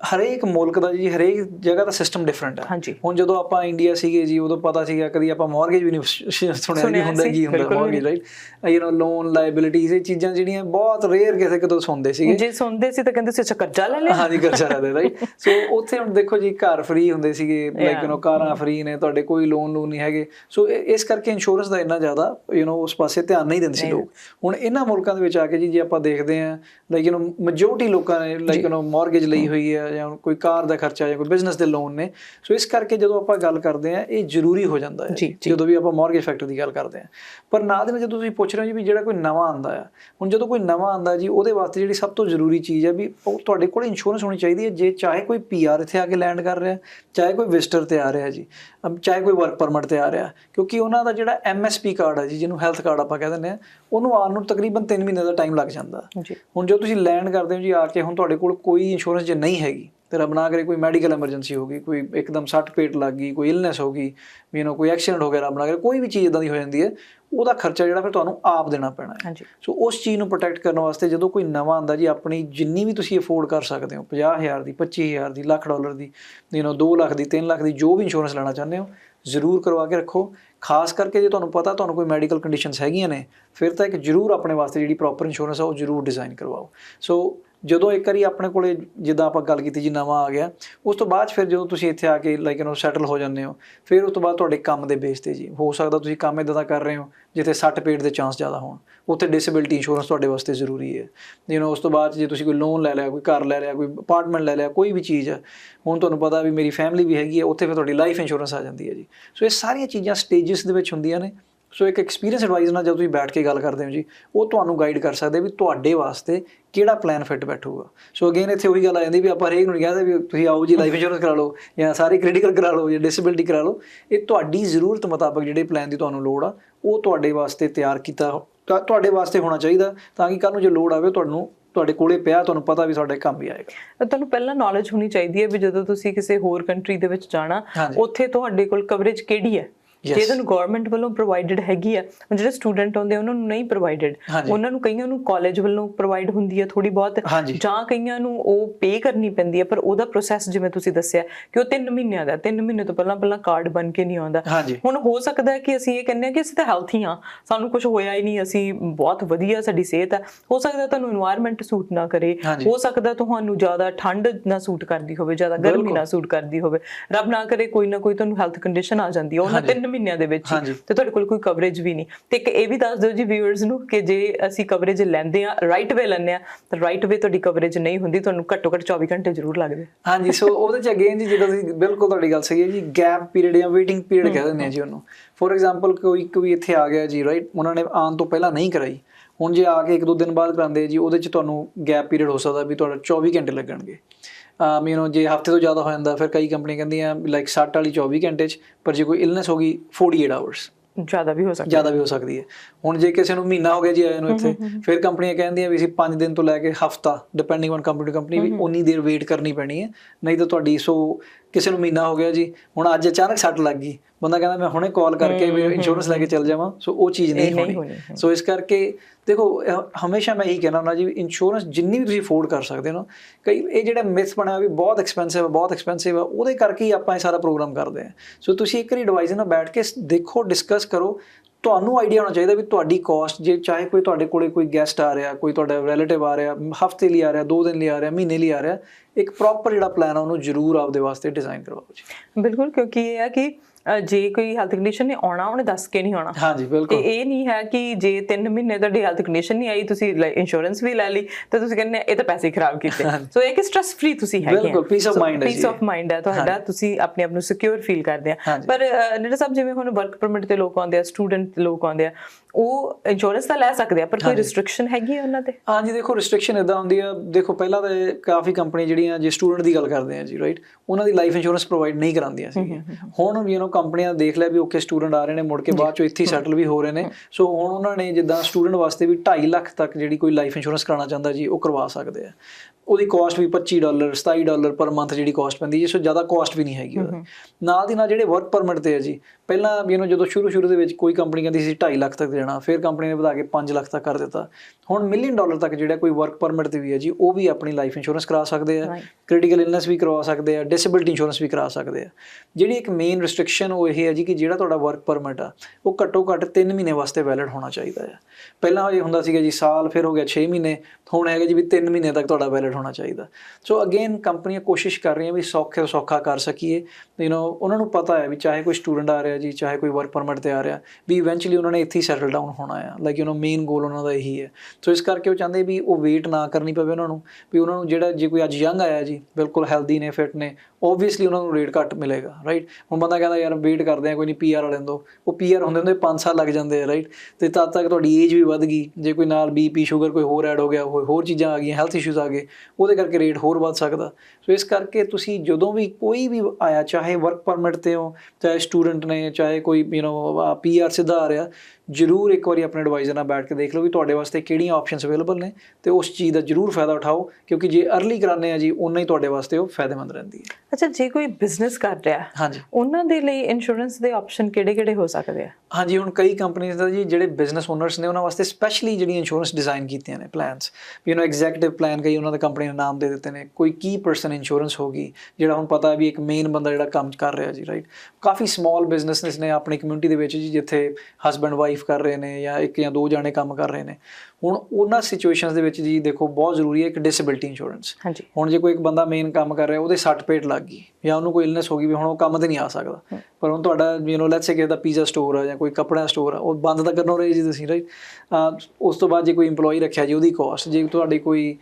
ਹਰੇਕ ਮੁਲਕ ਦਾ ਜੀ ਹਰੇਕ ਜਗ੍ਹਾ ਦਾ ਸਿਸਟਮ ਡਿਫਰੈਂਟ ਹੈ ਹਾਂਜੀ। ਹੁਣ ਜਦੋਂ ਆਪਾਂ ਇੰਡੀਆ ਸੀਗੇ ਜੀ ਉਦੋਂ ਪਤਾ ਸੀਗਾ ਕਦੀ ਆਪਾਂ ਮਾਰਗੇਜ ਵੀ ਨਹੀਂ ਸੁਣਿਆ ਜੀ ਸੁਣਿਆ ਹੁੰਦਾ ਸੀ, ਕੀ ਹੁੰਦਾ ਬਿਲਕੁਲ mortgage right you know loan liabilities ਇਹ ਚੀਜ਼ਾਂ ਜਿਹੜੀਆਂ ਬਹੁਤ ਰੇਅਰ ਕਿਸੇ ਕਿਤੋਂ ਸੁਣਦੇ ਸੀਗੇ ਜੇ ਸੁਣਦੇ ਸੀ ਤਾਂ ਕਹਿੰਦੇ ਸੀ ਅੱਛਾ ਕਰਜ਼ਾ ਲੈ ਲਿਆ ਹਾਂਜੀ ਕਰਜ਼ਾ ਲੈਦੇ ਰਾਈਟ ਸੋ ਉੱਥੇ ਹੁਣ ਦੇਖੋ ਜੀ ਘਰ ਫ੍ਰੀ ਹੁੰਦੇ ਸੀਗੇ ਲਾਈਕ Yeah. ਯੂ نو ਕਾਰਾਂ ਫ੍ਰੀ ਨੇ ਤੁਹਾਡੇ ਕੋਈ ਲੋਨ ਲੂਨ ਨਹੀਂ ਹੈਗੇ ਸੋ ਇਸ ਕਰਕੇ ਇੰਸ਼ੋਰੈਂਸ ਦਾ ਇੰਨਾ ਜ਼ਿਆਦਾ ਯੂ نو ਉਸ ਪਾਸੇ ਧਿਆਨ ਨਹੀਂ ਦਿੰਦੇ ਸੀ ਲੋਕ ਹੁਣ ਇਹਨਾਂ ਮੁਲਕਾਂ ਦੇ ਵਿੱਚ ਆ ਕੇ ਜੀ ਜੇ ਆਪਾਂ ਦੇਖਦੇ ਆ ਲਾਈਕ ਯੂ نو ਮੈਜੋਰਟੀ ਲੋਕਾਂ ਨੇ ਲਾਈਕ ਯੂ نو ਮਾਰਗੇਜ ਲਈ ਹੋਈ ਹੈ ਜਾਂ ਕੋਈ ਕਾਰ ਦਾ ਖਰਚਾ ਜਾਂ ਕੋਈ ਬਿਜ਼ਨਸ ਦੇ ਲੋਨ ਨੇ ਸੋ ਇਸ ਕਰਕੇ ਜਦੋਂ ਆਪਾਂ ਗੱਲ ਕਰਦੇ ਆ ਇਹ ਜ਼ਰੂਰੀ ਹੋ ਜਾਂਦਾ ਹੈ। ਜਦੋਂ ਵੀ ਆਪਾਂ ਮਾਰਗੇਜ ਫੈਕਟਰ ਦੀ ਗੱਲ ਕਰਦੇ ਆ ਪਰ ਨਾਲ ਦੇ ਨਾਲ ਜਦੋਂ ਤੁਸੀਂ ਪੁੱਛ ਰਹੇ ਹੋ ਜੀ ਵੀ ਜਿਹੜਾ ਕੋਈ ਨਵਾਂ ਆਂਦਾ ਆ ਹੁਣ ਜਦੋਂ ਕੋਈ ਨਵਾਂ ਆਂਦਾ ਜੀ ਉਹਦੇ ਵਾਸਤੇ ਜਿਹੜੀ ਸਭ ਤੋਂ ਜ਼ਰੂਰੀ ਚੀਜ਼ ਹੈ ਵੀ ਉਹ ਤੁਹਾਡੇ ਕੋਲ ਇੰਸ਼ੋਰੈਂਸ ਹੋਣੀ ਚਾਹੀਦੀ ਹੈ ਜੇ ਚਾਹੇ ਕੋਈ ਪੀਆਰ ਇੱਥੇ ਆ ਕੇ ਲੈਂਡ ਕਰ ਰਿਹਾ ਚਾਹੇ ਕੋਈ ਵਿਜ਼ਟਰ ਤੇ ਆ ਰਿਹਾ ਜੀ ਚਾਹੇ ਕੋਈ ਵਰਕ ਪਰਮਿਟ ਤੇ ਆ ਰਿਹਾ ਕਿਉਂਕਿ ਉਹਨਾਂ ਦਾ ਜਿਹੜਾ ਐਮਐਸਪੀ ਕਾਰਡ ਹੈ ਜੀ ਜਿਹਨੂੰ ਹੈਲਥ ਕਾਰਡ ਆਪਾਂ ਕਹਿ ਦਿੰਦੇ ਆ ਉਹਨੂੰ ਆਉਣ ਨੂੰ ਤਕਰੀਬਨ 3 ਮਹੀਨੇ ਦਾ ਟਾਈਮ ਲੱਗ ਜਾਂਦਾ। ਜੀ। ਹੁਣ ਜੋ ਤੁਸੀਂ ਲੈਂਡ ਕਰਦੇ ਹੋ ਜੀ ਆ ਕੇ ਹੁਣ ਤੁਹਾਡੇ ਕੋਲ ਕੋਈ ਇੰਸ਼ੋਰੈਂਸ ਜੇ ਨਹੀਂ ਹੈਗੀ ਤੇ ਰੱਬ ਨਾ ਕਰੇ ਕੋਈ ਮੈਡੀਕਲ ਐਮਰਜੈਂਸੀ ਹੋ ਗਈ ਕੋਈ ਇੱਕਦਮ ਸੱਟ ਪੇਟ ਲੱਗ ਗਈ ਕੋਈ ਇਲਨੈਸ ਹੋ ਗਈ ਯੂ نو ਕੋਈ ਐਕਸੀਡੈਂਟ ਹੋ ਗਿਆ ਰੱਬ ਨਾ ਕਰੇ ਕੋਈ ਵੀ ਚੀਜ਼ ਇਦਾਂ ਦੀ ਹੋ ਜਾਂਦੀ ਹੈ ਉਹਦਾ ਖਰਚਾ ਜਿਹੜਾ ਫਿਰ ਤੁਹਾਨੂੰ ਆਪ ਦੇਣਾ ਪੈਣਾ ਹੈ ਹਾਂਜੀ ਸੋ ਉਸ ਚੀਜ਼ ਨੂੰ ਪ੍ਰੋਟੈਕਟ ਕਰਨ ਵਾਸਤੇ ਜਦੋਂ ਕੋਈ ਨਵਾਂ ਆਂਦਾ ਜੀ ਆਪਣੀ ਜਿੰਨੀ ਵੀ ਤੁਸੀਂ ਅਫੋਰਡ ਕਰ ਸਕਦੇ ਹੋ 50000 ਦੀ 25000 ਦੀ ਲੱਖ ਡਾਲਰ ਦੀ ਯੂ نو 2 ਲੱਖ ਦੀ 3 ਲੱਖ ਦੀ ਜੋ ਵੀ ਇੰਸ਼ੋਰੈਂਸ ਲੈਣਾ ਚਾਹੁੰਦੇ ਹੋ ਜ਼ਰੂਰ ਕਰਵਾ ਕੇ ਰੱਖੋ ਖਾਸ ਕਰਕੇ ਜੇ ਤੁਹਾਨੂੰ ਪਤਾ ਤੁਹਾਨੂੰ ਕੋਈ ਮੈਡੀਕਲ ਕੰਡੀਸ਼ਨਸ ਹੈਗੀਆਂ ਨੇ ਫਿਰ ਤਾਂ ਇੱਕ ਜ਼ਰੂਰ ਆਪਣੇ ਵਾਸਤੇ ਜਿਹੜੀ ਪ੍ਰੋਪਰ ਇੰਸ਼ੋਰੈਂਸ ਆ ਉਹ ਜ਼ਰੂਰ ਡਿਜ਼ਾਈਨ ਕਰਵਾਓ ਸੋ ਜਦੋਂ ਇੱਕ ਵਾਰੀ ਆਪਣੇ ਕੋਲੇ ਜਿੱਦਾਂ ਆਪਾਂ ਗੱਲ ਕੀਤੀ ਜੀ ਨਵਾਂ ਆ ਗਿਆ, ਉਸ ਤੋਂ ਬਾਅਦ ਫਿਰ ਜਦੋਂ ਤੁਸੀਂ ਇੱਥੇ ਆ ਕੇ ਲਾਈਕ ਯੂ ਸੈਟਲ ਹੋ ਜਾਂਦੇ ਹੋ, ਫਿਰ ਉਸ ਤੋਂ ਬਾਅਦ ਤੁਹਾਡੇ ਕੰਮ ਦੇ ਬੇਸ ਤੇ ਜੀ। ਹੋ ਸਕਦਾ ਤੁਸੀਂ ਕੰਮ ਇਦਾਂ ਦਾ ਕਰ ਰਹੇ ਹੋ ਜਿੱਥੇ 60 ਪੇਟ ਦੇ ਚਾਂਸ ਜ਼ਿਆਦਾ ਹੋਣ। ਉੱਥੇ ਡਿਸੇਬਿਲਟੀ ਇੰਸ਼ੋਰੈਂਸ ਤੁਹਾਡੇ ਵਾਸਤੇ ਜ਼ਰੂਰੀ ਹੈ। ਯੂ نو ਉਸ ਤੋਂ ਬਾਅਦ ਜੇ ਤੁਸੀਂ ਕੋਈ ਲੋਨ ਲੈ ਲਿਆ, ਕੋਈ ਘਰ ਲੈ ਲਿਆ, ਕੋਈ ਅਪਾਰਟਮੈਂਟ ਲੈ ਲਿਆ, ਕੋਈ ਵੀ ਚੀਜ਼ ਹੈ ਹੁਣ ਤੁਹਾਨੂੰ ਪਤਾ ਵੀ ਮੇਰੀ ਫੈਮਿਲੀ ਵੀ ਹੈਗੀ ਹੈ ਉੱਥੇ ਫਿਰ ਤੁਹਾਡੀ ਲਾਈਫ ਇੰਸ਼ੋਰੈਂਸ ਆ ਜਾਂਦੀ ਹੈ ਜੀ। ਸੋ ਇਹ ਸਾਰੀਆਂ ਚੀਜ਼ਾਂ ਸਟੇजेस ਦੇ ਵਿੱਚ ਹੁੰਦੀਆਂ ਨੇ। ਸੋ ਇੱਕ ਐਕਸਪੀਰੀਅੰਸ ਐਡਵਾਈਜ਼ਰ ਨਾਲ ਜਦੋਂ ਤੁਸੀਂ ਬੈਠ ਕੇ ਗੱਲ ਕਰਦੇ ਹੋ ਜੀ ਉਹ ਤੁਹਾਨੂੰ ਗਾਈਡ ਕਰ ਸਕਦੇ ਵੀ ਤੁਹਾਡੇ ਵਾਸਤੇ ਕਿਹੜਾ ਪਲਾਨ ਫਿੱਟ ਬੈਠੂਗਾ ਸੋ ਅਗੇਨ ਇੱਥੇ ਉਹੀ ਗੱਲ ਆ ਜਾਂਦੀ ਵੀ ਆਪਾਂ ਹਰੇਕ ਨੂੰ ਕਹਿੰਦੇ ਵੀ ਤੁਸੀਂ ਆਓ ਜੀ ਲਾਈਫ ਇੰਸ਼ੋਰੈਂਸ ਕਰਾ ਲਓ ਜਾਂ ਸਾਰੇ ਕ੍ਰਿਟੀਕਲ ਕਰਾ ਲਓ ਜਾਂ ਡਿਸੇਬਿਲਟੀ ਕਰਾ ਲਓ ਇਹ ਤੁਹਾਡੀ ਜ਼ਰੂਰਤ ਮੁਤਾਬਕ ਜਿਹੜੇ ਪਲਾਨ ਦੀ ਤੁਹਾਨੂੰ ਲੋੜ ਆ ਉਹ ਤੁਹਾਡੇ ਵਾਸਤੇ ਤਿਆਰ ਕੀਤਾ ਤੁਹਾਡੇ ਵਾਸਤੇ ਹੋਣਾ ਚਾਹੀਦਾ ਤਾਂ ਕਿ ਕੱਲ ਨੂੰ ਜੇ ਲੋੜ ਆਵੇ ਤੁਹਾਨੂੰ ਤੁਹਾਡੇ ਕੋਲੇ ਪਿਆ ਤੁਹਾਨੂੰ ਪਤਾ ਵੀ ਤੁਹਾਡੇ ਕੰਮ ਵੀ ਆਏਗਾ ਤੁਹਾਨੂੰ ਪਹਿਲਾਂ ਨੌਲੇਜ ਹੋਣੀ ਚਾਹੀਦੀ ਹੈ ਵੀ ਜਦੋਂ ਤੁਸੀਂ ਕਿਸੇ ਹੋਰ ਕੰਟਰੀ ਦੇ ਵਿੱਚ ਜਾਣਾ। ਉੱਥੇ ਤੁਹਾਡੇ ਕੋਲ ਕਵਰੇਜ ਕਿਹੜੀ ਹੈ. ਜੇ ਤੁਹਾਨੂੰ ਗਵਰਨਮੈਂਟ ਵੱਲੋਂ ਪ੍ਰੋਵਾਈਡਡ ਹੈਗੀ ਆ ਜਿਹੜੇ ਸਟੂਡੈਂਟ ਹੁੰਦੇ ਉਹਨਾਂ ਨੂੰ ਨਹੀਂ ਪ੍ਰੋਵਾਈਡਡ ਉਹਨਾਂ ਨੂੰ ਕਈਆਂ ਨੂੰ ਕਾਲਜ ਵੱਲੋਂ ਪ੍ਰੋਵਾਈਡ ਹੁੰਦੀ ਹੈ ਥੋੜੀ ਬਹੁਤ। ਜਾਂ ਕਈਆਂ ਨੂੰ ਉਹ ਪੇ ਕਰਨੀ ਪੈਂਦੀ ਹੈ ਪਰ ਉਹਦਾ ਪ੍ਰੋਸੈਸ ਜਿਵੇਂ ਤੁਸੀਂ ਦੱਸਿਆ ਕਿ ਉਹ 3 ਮਹੀਨਿਆਂ ਦਾ 3 ਮਹੀਨੇ ਤੋਂ ਪਹਿਲਾਂ ਪਹਿਲਾਂ ਕਾਰਡ ਬਣ ਕੇ ਨਹੀਂ ਆਉਂਦਾ। ਹੁਣ ਹੋ ਸਕਦਾ ਹੈ ਕਿ ਅਸੀਂ ਇਹ ਕਹਿੰਦੇ ਆ ਕਿ ਅਸੀਂ ਤਾਂ ਹੈਲਥੀ ਆ ਸਾਨੂੰ ਕੁਝ ਹੋਇਆ ਹੀ ਨਹੀਂ ਅਸੀਂ ਬਹੁਤ ਵਧੀਆ ਸਾਡੀ ਸਿਹਤ ਹੈ ਹੋ ਸਕਦਾ ਤੁਹਾਨੂੰ এনवायरमेंट ਸੂਟ ਨਾ ਕਰੇ। ਹੋ ਸਕਦਾ ਤੁਹਾਨੂੰ ਜ਼ਿਆਦਾ ਠੰਡ ਨਾ ਸੂਟ ਕਰਦੀ ਹੋਵੇ ਜ਼ਿਆਦਾ ਗਰਮੀ ਨਾ ਸੂਟ ਕਰਦੀ ਹੋਵੇ। ਰੱਬ ਨਾ ਕਰੇ ਕੋਈ ਨਾ ਕੋਈ ਤੁਹਾਨੂੰ ਹੈਲਥ ਕੰਡੀਸ਼ਨ ਆ ਜਾਂਦੀ ਹੈ ਉਹਨਾਂ 3 ਮਹੀਨਿਆਂ ਦੇ ਵਿੱਚ ਹੀ। ਤੇ ਤੁਹਾਡੇ ਕੋਲ ਕੋਈ ਕਵਰੇਜ ਵੀ ਨਹੀਂ। ਤੇ ਇੱਕ ਇਹ ਵੀ ਦੱਸ ਦਿਓ ਜੀ ਵਿਊਅਰਸ ਨੂੰ ਕਿ ਜੇ ਅਸੀਂ ਕਵਰੇਜ ਲੈਂਦੇ ਆ ਰਾਈਟ ਵੇ ਲੈਂਦੇ ਆ ਤਾਂ ਰਾਈਟ ਵੇ ਤੁਹਾਡੀ ਕਵਰੇਜ ਨਹੀਂ ਹੁੰਦੀ ਤੁਹਾਨੂੰ ਘੱਟੋ ਘੱਟ 24 ਘੰਟੇ ਜ਼ਰੂਰ ਲੱਗਦੇ। ਹਾਂਜੀ ਸੋ ਉਹਦੇ ਚ ਅਗੇਨ ਜੀ ਜਿਹੜਾ ਤੁਸੀਂ ਬਿਲਕੁਲ ਤੁਹਾਡੀ ਗੱਲ ਸਹੀ ਹੈ ਜੀ ਗੈਪ ਪੀਰੀਅਡ ਜਾਂ ਵੇਟਿੰਗ ਪੀਰੀਅਡ ਕਹਿ ਦਿੰਦੇ ਆ ਜੀ ਉਹਨੂੰ। ਫੋਰ ਐਗਜ਼ਾਮਪਲ ਕੋਈ ਕੋਈ ਇੱਥੇ ਆ ਗਿਆ ਜੀ ਰਾਈਟ ਉਹਨਾਂ ਨੇ ਆਉਣ ਤੋਂ ਪਹਿਲਾਂ ਨਹੀਂ ਕਰਾਈ। ਹੁਣ ਜੇ ਆ ਕੇ ਇੱਕ ਦੋ ਦਿਨ ਬਾਅਦ ਕਰਾਉਂਦੇ ਜੀ ਉਹਦੇ ਚ ਤੁਹਾਨੂੰ ਗੈਪ ਪੀਰੀਅਡ ਹੋ ਸਕਦਾ ਵੀ ਤੁਹਾਡਾ 24 ਘੰਟੇ ਲੱਗਣਗੇ। ਯੂ نو ਜੇ ਹਫ਼ਤੇ ਤੋਂ ਜ਼ਿਆਦਾ ਹੋ ਜਾਂਦਾ ਫਿਰ ਕਈ ਕੰਪਨੀ ਕਹਿੰਦੀਆਂ ਲਾਈਕ 60 ਵਾਲੀ 24 ਘੰਟੇ ਚ ਪਰ ਜੇ ਕੋਈ ਇਲਨੈਸ ਹੋ ਗਈ 48 ਆਵਰਸ ਜ਼ਿਆਦਾ ਵੀ ਹੋ ਸਕਦਾ ਜ਼ਿਆਦਾ ਵੀ ਹੋ ਸਕਦੀ ਹੈ। ਹੁਣ ਜੇ ਕਿਸੇ ਨੂੰ ਮਹੀਨਾ ਹੋ ਗਿਆ ਜੀ ਆਇਆ ਨੂੰ ਇੱਥੇ ਫਿਰ ਕੰਪਨੀਆਂ ਕਹਿੰਦੀਆਂ ਵੀ ਅਸੀਂ 5 ਦਿਨ ਤੋਂ ਲੈ ਕੇ ਹਫਤਾ depending on company to company ਵੀ ਉਨੀ ਦੇਰ ਵੇਟ ਕਰਨੀ ਪੈਣੀ ਹੈ। ਨਹੀਂ ਤਾਂ ਤੁਹਾਡੀ ਸੋ ਕਿਸੇ ਨੂੰ ਮਹੀਨਾ ਹੋ ਗਿਆ ਜੀ ਹੁਣ ਅੱਜ ਅਚਾਨਕ ਸੱਟ ਲੱਗ ਗਈ। ਬੰਦਾ ਕਹਿੰਦਾ ਮੈਂ ਹੁਣੇ ਕਾਲ ਕਰਕੇ ਵੀ ਇੰਸ਼ੋਰੈਂਸ ਲੈ ਕੇ ਚੱਲ ਜਾਵਾਂ। ਸੋ ਉਹ ਚੀਜ਼ ਨਹੀਂ ਹੋਣੀ। ਸੋ ਇਸ ਕਰਕੇ ਦੇਖੋ ਹਮੇਸ਼ਾ ਮੈਂ ਇਹੀ ਕਹਿਣਾ ਹੁੰਦਾ ਜੀ ਇੰਸ਼ੋਰੈਂਸ ਜਿੰਨੀ ਵੀ ਤੁਸੀਂ ਅਫੋਰਡ ਕਰ ਸਕਦੇ ਹੋ ਨਾ ਕਈ ਇਹ ਜਿਹੜਾ ਮਿਥ ਬਣਿਆ ਵੀ ਬਹੁਤ ਐਕਸਪੈਂਸਿਵ ਹੈ ਬਹੁਤ ਐਕਸਪੈਂਸਿਵ ਹੈ ਉਹਦੇ ਕਰਕੇ ਹੀ ਆਪਾਂ ਇਹ ਸਾਰਾ ਪ੍ਰੋਗਰਾਮ ਕਰਦੇ ਹਾਂ ਸੋ ਤੁਸੀਂ ਇੱਕ ਵਾਰੀ ਐਡਵਾਈਜ਼ਰ ਨਾਲ ਬੈਠ ਕੇ ਦੇਖੋ ਡਿਸਕਸ ਕਰੋ ਤੁਹਾਨੂੰ ਆਈਡੀਆ ਹੋਣਾ ਚਾਹੀਦਾ ਵੀ ਤੁਹਾਡੀ ਕਾਸਟ ਜੇ ਚਾਹੇ ਕੋਈ ਤੁਹਾਡੇ ਕੋਲੇ ਕੋਈ ਗੈਸਟ ਆ ਰਿਹਾ, ਕੋਈ ਤੁਹਾਡਾ ਰਿਲੇਟਿਵ ਆ ਰਿਹਾ, ਹਫ਼ਤੇ ਲਈ ਆ ਰਿਹਾ, ਦੋ ਦਿਨ ਲਈ ਆ ਰਿਹਾ, ਮਹੀਨੇ ਲਈ ਆ ਰਿਹਾ, ਇੱਕ ਪ੍ਰੋਪਰ ਜਿਹੜਾ ਪਲਾਨ ਆ, ਉਹਨੂੰ ਜ਼ਰੂਰ ਆਪਦੇ ਵਾਸਤੇ ਡਿਜ਼ਾਈਨ ਕਰਵਾਓ ਜੀ। ਬਿਲਕੁਲ, ਕਿਉਂਕਿ ਇਹ ਹੈ ਕਿ ਜੇ ਕੋਈ ਹੈਲਥ ਕੰਡੀਸ਼ਨ ਨੇ ਆਉਣਾ ਉਹਨੇ ਦੱਸ ਕੇ ਨਹੀਂ ਆਉਣਾ। ਹਾਂਜੀ ਤੇ ਬਿਲਕੁਲ ਇਹ ਨਹੀਂ ਹੈ ਕਿ ਜੇ 3 ਮਹੀਨੇ ਤੁਹਾਡੀ ਹੈਲਥ ਕੰਡੀਸ਼ਨ ਨਹੀਂ ਆਈ ਤੁਸੀਂ ਇੰਸ਼ੋਰੈਂਸ ਵੀ ਲੈ ਲਈ ਤੇ ਤੁਸੀਂ ਕਹਿੰਦੇ ਇਹ ਤਾਂ ਪੈਸੇ ਖਰਾਬ ਕੀਤੇ। ਸੋ ਇਹ ਕਿ ਸਟ੍ਰੈਸ ਫ੍ਰੀ ਤੁਸੀਂ ਹੈਗੇ ਬਿਲਕੁਲ, peace of mind ਹੈ ਪੀਸ। ਆਫ ਮਾਈਂਡ ਹੈ ਤੁਹਾਡਾ ਤੁਸੀਂ ਆਪਣੇ ਆਪ ਨੂੰ ਸਿਕਿਉਰ ਫੀਲ ਕਰਦੇ ਆ। ਪਰ ਨਿਹਰਾ ਸਾਹਿਬ ਜਿਵੇਂ ਹੁਣ ਵਰਕ ਪਰਮਿਟ ਤੇ ਲੋਕ ਆਉਂਦੇ ਆ ਸਟੂਡੈਂਟ ਲੋਕ ਆਉਂਦੇ ਆ ਉਹ ਇੰਸ਼ੋਰੈਂਸ ਤਾਂ ਲੈ ਸਕਦੇ ਆ ਪਰ ਕੋਈ ਰਿਸਟ੍ਰਿਕਸ਼ਨ ਹੈਗੀ ਹੈ ਉਹਨਾਂ ਤੇ ਹਾਂਜੀ ਦੇਖੋ ਰਿਸਟ੍ਰਿਕਸ਼ਨ ਇਦਾਂ ਹੁੰਦੀ ਆ ਦੇਖੋ ਪਹਿਲਾਂ ਤਾਂ ਇਹ ਕਾਫੀ ਕੰਪਨੀ ਜਿਹੜੀਆਂ ਜੇ ਸਟੂਡੈਂਟ ਦੀ ਗੱਲ ਕਰਦੇ ਆ ਜੀ ਰਾਈਟ ਉਹਨਾਂ ਦੀ ਲਾਈਫ ਇੰਸ਼ੋਰੈਂਸ ਪ੍ਰੋਵਾਈਡ ਨਹੀਂ ਕਰਾਉਂਦੀਆਂ ਸੀ ਹੁਣ ਯੂ نو ਕੰਪਨੀਆਂ ਦੇਖ ਲਿਆ ਵੀ ਓਕੇ ਸਟੂਡੈਂਟ ਆ ਰਹੇ ਨੇ ਮੁੜ ਕੇ ਬਾਅਦ ਚੋਂ ਇੱਥੇ ਸੈਟਲ ਵੀ ਹੋ ਰਹੇ ਨੇ ਸੋ ਹੁਣ ਉਹਨਾਂ ਨੇ ਜਿੱਦਾਂ ਸਟੂਡੈਂਟ ਵਾਸਤੇ ਵੀ 2.5 ਲੱਖ ਤੱਕ ਜਿਹੜੀ ਕੋਈ ਲਾਈਫ ਇੰਸ਼ੋਰੈਂਸ ਕਰਾਉਣਾ ਚਾਹੁੰਦਾ ਜੀ ਉਹ ਕਰਵਾ ਸਕਦੇ ਆ ਉਹਦੀ ਕਾਸਟ ਵੀ 25 ਡਾਲਰ 27 ਡਾਲਰ ਪਰ ਮੰਥ ਜਿਹੜੀ ਕਾਸਟ ਪੈਂਦੀ ਹੈ ਸੋ ਜ਼ਿਆਦਾ ਕਾਸਟ ਵੀ ਨਹੀਂ ਹੈਗੀ ਉਹਦਾ ਨਾਲ ਦੀ ਨਾਲ ਜਿਹੜੇ ਵਰਕ ਪਰਮਿਟ ਤੇ ਹੈ ਜੀ ਪਹਿਲਾਂ ਯੂ نو ਜਦੋਂ ਸ਼ੁਰੂ ਸ਼ੁਰੂ ਦੇ ਵਿੱਚ ਕੋਈ ਕੰਪਨੀ ਕਹਿੰਦੀ ਸੀ 2.5 ਲੱਖ ਤੱਕ ਦੇਣਾ ਫਿਰ ਕੰਪਨੀ ਨੇ ਵਧਾ ਕੇ 5 ਲੱਖ ਤੱਕ ਕਰ ਦਿੱਤਾ। ਹੁਣ ਮਿਲੀਅਨ ਡਾਲਰ ਤੱਕ ਜਿਹੜਾ ਕੋਈ ਵਰਕ ਪਰਮਿਟ ਤੇ ਵੀ ਹੈ ਜੀ ਉਹ ਵੀ ਆਪਣੀ ਲਾਈਫ ਇੰਸ਼ੋਰੈਂਸ ਕਰਾ ਸਕਦੇ ਆ. ਕ੍ਰਿਟੀਕਲ ਇਲਨੈਸ ਵੀ ਕਰਵਾ ਸਕਦੇ ਆ ਡਿਸੇਬਿਲਟੀ ਇੰਸ਼ੋਰੈਂਸ ਵੀ ਕਰਾ ਸਕਦੇ ਆ। ਜਿਹੜੀ ਇੱਕ ਮੇਨ ਰੈਸਟ੍ਰਿਕਸ਼ਨ ਉਹ ਇਹ ਹੈ ਜੀ ਕਿ ਜਿਹੜਾ ਤੁਹਾਡਾ ਵਰਕ ਪਰਮਿਟ ਆ ਉਹ ਘੱਟੋ ਘੱਟ 3 ਮਹੀਨੇ ਵਾਸਤੇ ਵੈਲਿਡ ਹੋਣਾ ਚਾਹੀਦਾ ਹੈ ਪਹਿਲਾਂ ਇਹ ਹੁੰਦਾ ਸੀਗਾ ਜੀ ਸਾਲ ਫਿਰ ਹੋ ਗਿਆ 6 ਮਹੀਨੇ ਹੁਣ ਹੈਗਾ ਜੀ ਵੀ 3 ਮਹੀਨੇ ਤੱਕ ਤੁਹਾਡਾ ਵੈਲਿਡ ਹੋਣਾ ਚਾਹੀਦਾ। ਸੋ ਅਗੇਨ ਕੰਪਨੀਆਂ ਕੋਸ਼ਿਸ਼ ਕਰ ਰਹੀਆਂ ਵੀ ਸੌਖੇ ਸੌਖਾ ਕਰ ਸਕੀਏ। ਯੂ نو ਉਹਨਾਂ ਨੂੰ ਪਤਾ ਹੈ ਵੀ ਚਾਹੇ ਕੋਈ ਸਟੂਡੈਂਟ ਆ ਰਿਹਾ ਜੀ ਚਾਹੇ ਕੋਈ ਵਰਕ ਪਰਮਿਟ ਤੇ ਆ ਰਿਹਾ ਵੀ ਇਵੈਂਚੁਅਲੀ ਉਹਨਾਂ ਨੇ ਇੱਥੇ ਹੀ ਸੈਟਲ ਡਾਊਨ ਹੋਣਾ ਆ like you know main goal ਉਹਨਾਂ ਦਾ ਇਹੀ ਹੈ ਸੋ ਇਸ ਕਰਕੇ ਉਹ ਚਾਹੁੰਦੇ ਵੀ ਉਹ ਵੇਟ ਨਾ ਕਰਨੀ ਪਵੇ ਉਹਨਾਂ ਨੂੰ ਵੀ ਉਹਨਾਂ ਨੂੰ ਜਿਹੜਾ ਜੇ ਕੋਈ ਅੱਜ ਯੰਗ ਆਇਆ ਜੀ ਬਿਲਕੁਲ ਹੈਲਦੀ ਨੇ ਫਿਟ ਨੇ ਓਬਵੀਅਸਲੀ ਉਹਨਾਂ ਨੂੰ ਰੇਟ ਘੱਟ ਮਿਲੇਗਾ ਰਾਈਟ ਹੁਣ ਬੰਦਾ ਕਹਿੰਦਾ ਯਾਰ ਵੇਟ ਕਰਦੇ ਆ ਕੋਈ ਨਹੀਂ ਪੀਆਰ ਵਾਲਿਆਂ ਤੋਂ ਉਹ ਪੀਆਰ ਹੁੰਦੇ ਹੁੰਦੇ 5 ਸਾਲ ਲੱਗ ਜਾਂਦੇ ਆ ਰਾਈਟ ਤੇ ਤਦ ਤੱਕ ਤੁਹਾਡੀ ਏਜ ਵੀ ਵੱਧ ਗਈ ਜੇ ਕੋਈ ਨਾਲ ਬੀਪੀ ਸ਼ੂਗਰ ਕੋਈ ਹੋਰ ਐਡ ਹੋ ਗਿਆ ਹੋਰ ਹੋਰ ਚੀਜ਼ਾਂ ਆ ਗਈਆਂ ਹੈਲਥ ਇਸ਼ੂਜ਼ ਆ ਗਏ ਉਹਦੇ ਕਰਕੇ ਰੇਟ ਹੋਰ ਵੱਧ ਸਕਦਾ ਸੋ ਇਸ ਕਰਕੇ ਤੁਸੀਂ ਜਦੋਂ ਵੀ ਕੋਈ ਵੀ ਆਇਆ ਚਾਹੇ ਵਰਕ ਪਰਮਿਟ ਤੇ ਹੋ ਚਾਹੇ ਸਟੂਡੈਂਟ ਨੇ ਚਾਹੇ ਕੋਈ ਯੂ نو ਪੀਆਰ ਸਿੱਧਾ ਆ ਰਿਹਾ ਜਰੂਰ ਜ਼ਰੂਰ ਇੱਕ ਵਾਰੀ ਆਪਣੇ ਐਡਵਾਈਜ਼ਰ ਨਾਲ ਬੈਠ ਕੇ ਦੇਖ ਲਓ ਵੀ ਤੁਹਾਡੇ ਵਾਸਤੇ ਕਿਹੜੀਆਂ ਆਪਸ਼ਨਸ ਅਵੇਲੇਬਲ ਨੇ ਤੇ ਉਸ ਚੀਜ਼ ਦਾ ਜਰੂਰ ਫਾਇਦਾ ਉਠਾਓ ਕਿਉਂਕਿ ਜੇ ਅਰਲੀ ਕਰਾਉਂਦੇ ਆ ਜੀ ਉਨਾ ਹੀ ਤੁਹਾਡੇ ਵਾਸਤੇ ਉਹ ਫਾਇਦੇਮੰਦ ਰਹਿੰਦੀ ਹੈ। ਅੱਛਾ ਜੇ ਕੋਈ ਬਿਜ਼ਨਸ ਕਰ ਰਿਹਾ ਹੈ, ਹਾਂਜੀ। ਉਹਨਾਂ ਦੇ ਲਈ ਇੰਸ਼ੋਰੈਂਸ ਦੇ ਆਪਸ਼ਨ ਕਿਹੜੇ-ਕਿਹੜੇ ਹੋ ਸਕਦੇ ਆ? ਹਾਂਜੀ ਹੁਣ ਕਈ ਕੰਪਨੀਆਂ ਦਾ ਜੀ ਜਿਹੜੇ ਬਿਜ਼ਨਸ ਓਨਰਸ ਨੇ ਉਹਨਾਂ ਵਾਸਤੇ ਸਪੈਸ਼ਲੀ ਜਿਹੜੀਆਂ ਇੰਸ਼ੋਰੈਂਸ ਡਿਜ਼ਾਈਨ ਕੀਤੀਆਂ ਨੇ ਪਲਾਨਸ ਵੀ ਉਹਨਾਂ ਐਗਜ਼ੈਕਟਿਵ ਪਲਾਨ ਕਈ ਉਹਨਾਂ ਦਾ ਕੰਪਨੀ ਨੇ ਨਾਮ ਦੇ ਦਿੱਤੇ ਨੇ। ਕੋਈ ਕੀ ਪਰਸਨ ਇੰਸ਼ੋਰੈਂਸ ਹੋਗੀ ਜਿਹੜਾ ਹੁਣ ਪਤਾ ਵੀ ਇੱਕ ਮੇਨ ਬੰਦਾ ਜਿਹੜਾ ਕੰਮ ਕਰ ਰਿਹਾ ਜੀ ਰਾਈਟ ਕਾਫੀ ਸਮਾਲ ਬਿਜ਼ਨੈਸਸ ਨੇ ਆਪਣੀ ਕਮਿਊਨਿਟੀ ਦੇ ਵਿੱਚ ਜੀ ਜਿੱਥੇ ਹਸਬੰਡ ਵਾਈਫ ਕਰ ਰਹੇ ਨੇ ਜਾਂ ਇੱਕ ਜਾਂ ਦੋ ਜਾਣੇ ਕੰਮ ਕਰ ਰਹੇ ਨੇ। ਹੁਣ ਉਹਨਾਂ ਸਿਚੁਏਸ਼ਨਸ ਦੇ ਵਿੱਚ ਜੀ ਦੇਖੋ ਬਹੁਤ ਜ਼ਰੂਰੀ ਹੈ ਇੱਕ ਡਿਸੇਬਿਲਟੀ ਇੰਸ਼ੋਰੈਂਸ ਹਾਂਜੀ। ਹੁਣ ਜੇ ਕੋਈ ਇੱਕ ਬੰਦਾ ਮੇਨ ਕੰਮ ਕਰ ਰਿਹਾ ਉਹਦੇ ਸੱਟ ਪੇਟ ਲੱਗ ਗਈ ਜਾਂ ਉਹਨੂੰ ਕੋਈ ਇਲਨੈਸ ਹੋ ਗਈ ਵੀ ਹੁਣ ਉਹ ਕੰਮ ਤੇ ਨਹੀਂ ਆ ਸਕਦਾ ਪਰ ਹੁਣ ਤੁਹਾਡਾ ਯੂ نو ਲੈਟਸ ਸੇ ਕਿ ਦਾ ਪੀਜ਼ਾ ਸਟੋਰ ਆ ਜਾਂ ਕੋਈ ਕੱਪੜਾ ਸਟੋਰ ਆ ਉਹ ਬੰਦ ਤਾਂ ਕਰਨੋਂ ਰਹੇ ਜੀ ਤੁਸੀਂ ਰਾਈਟ ਉਸ ਤੋਂ ਬਾਅਦ ਜੇ ਕੋਈ EMPLOYE ਰੱਖਿਆ ਜੀ ਉਹਦੀ ਕਾਸਟ ਜੇ ਤੁਹਾਡੀ ਕੋਈ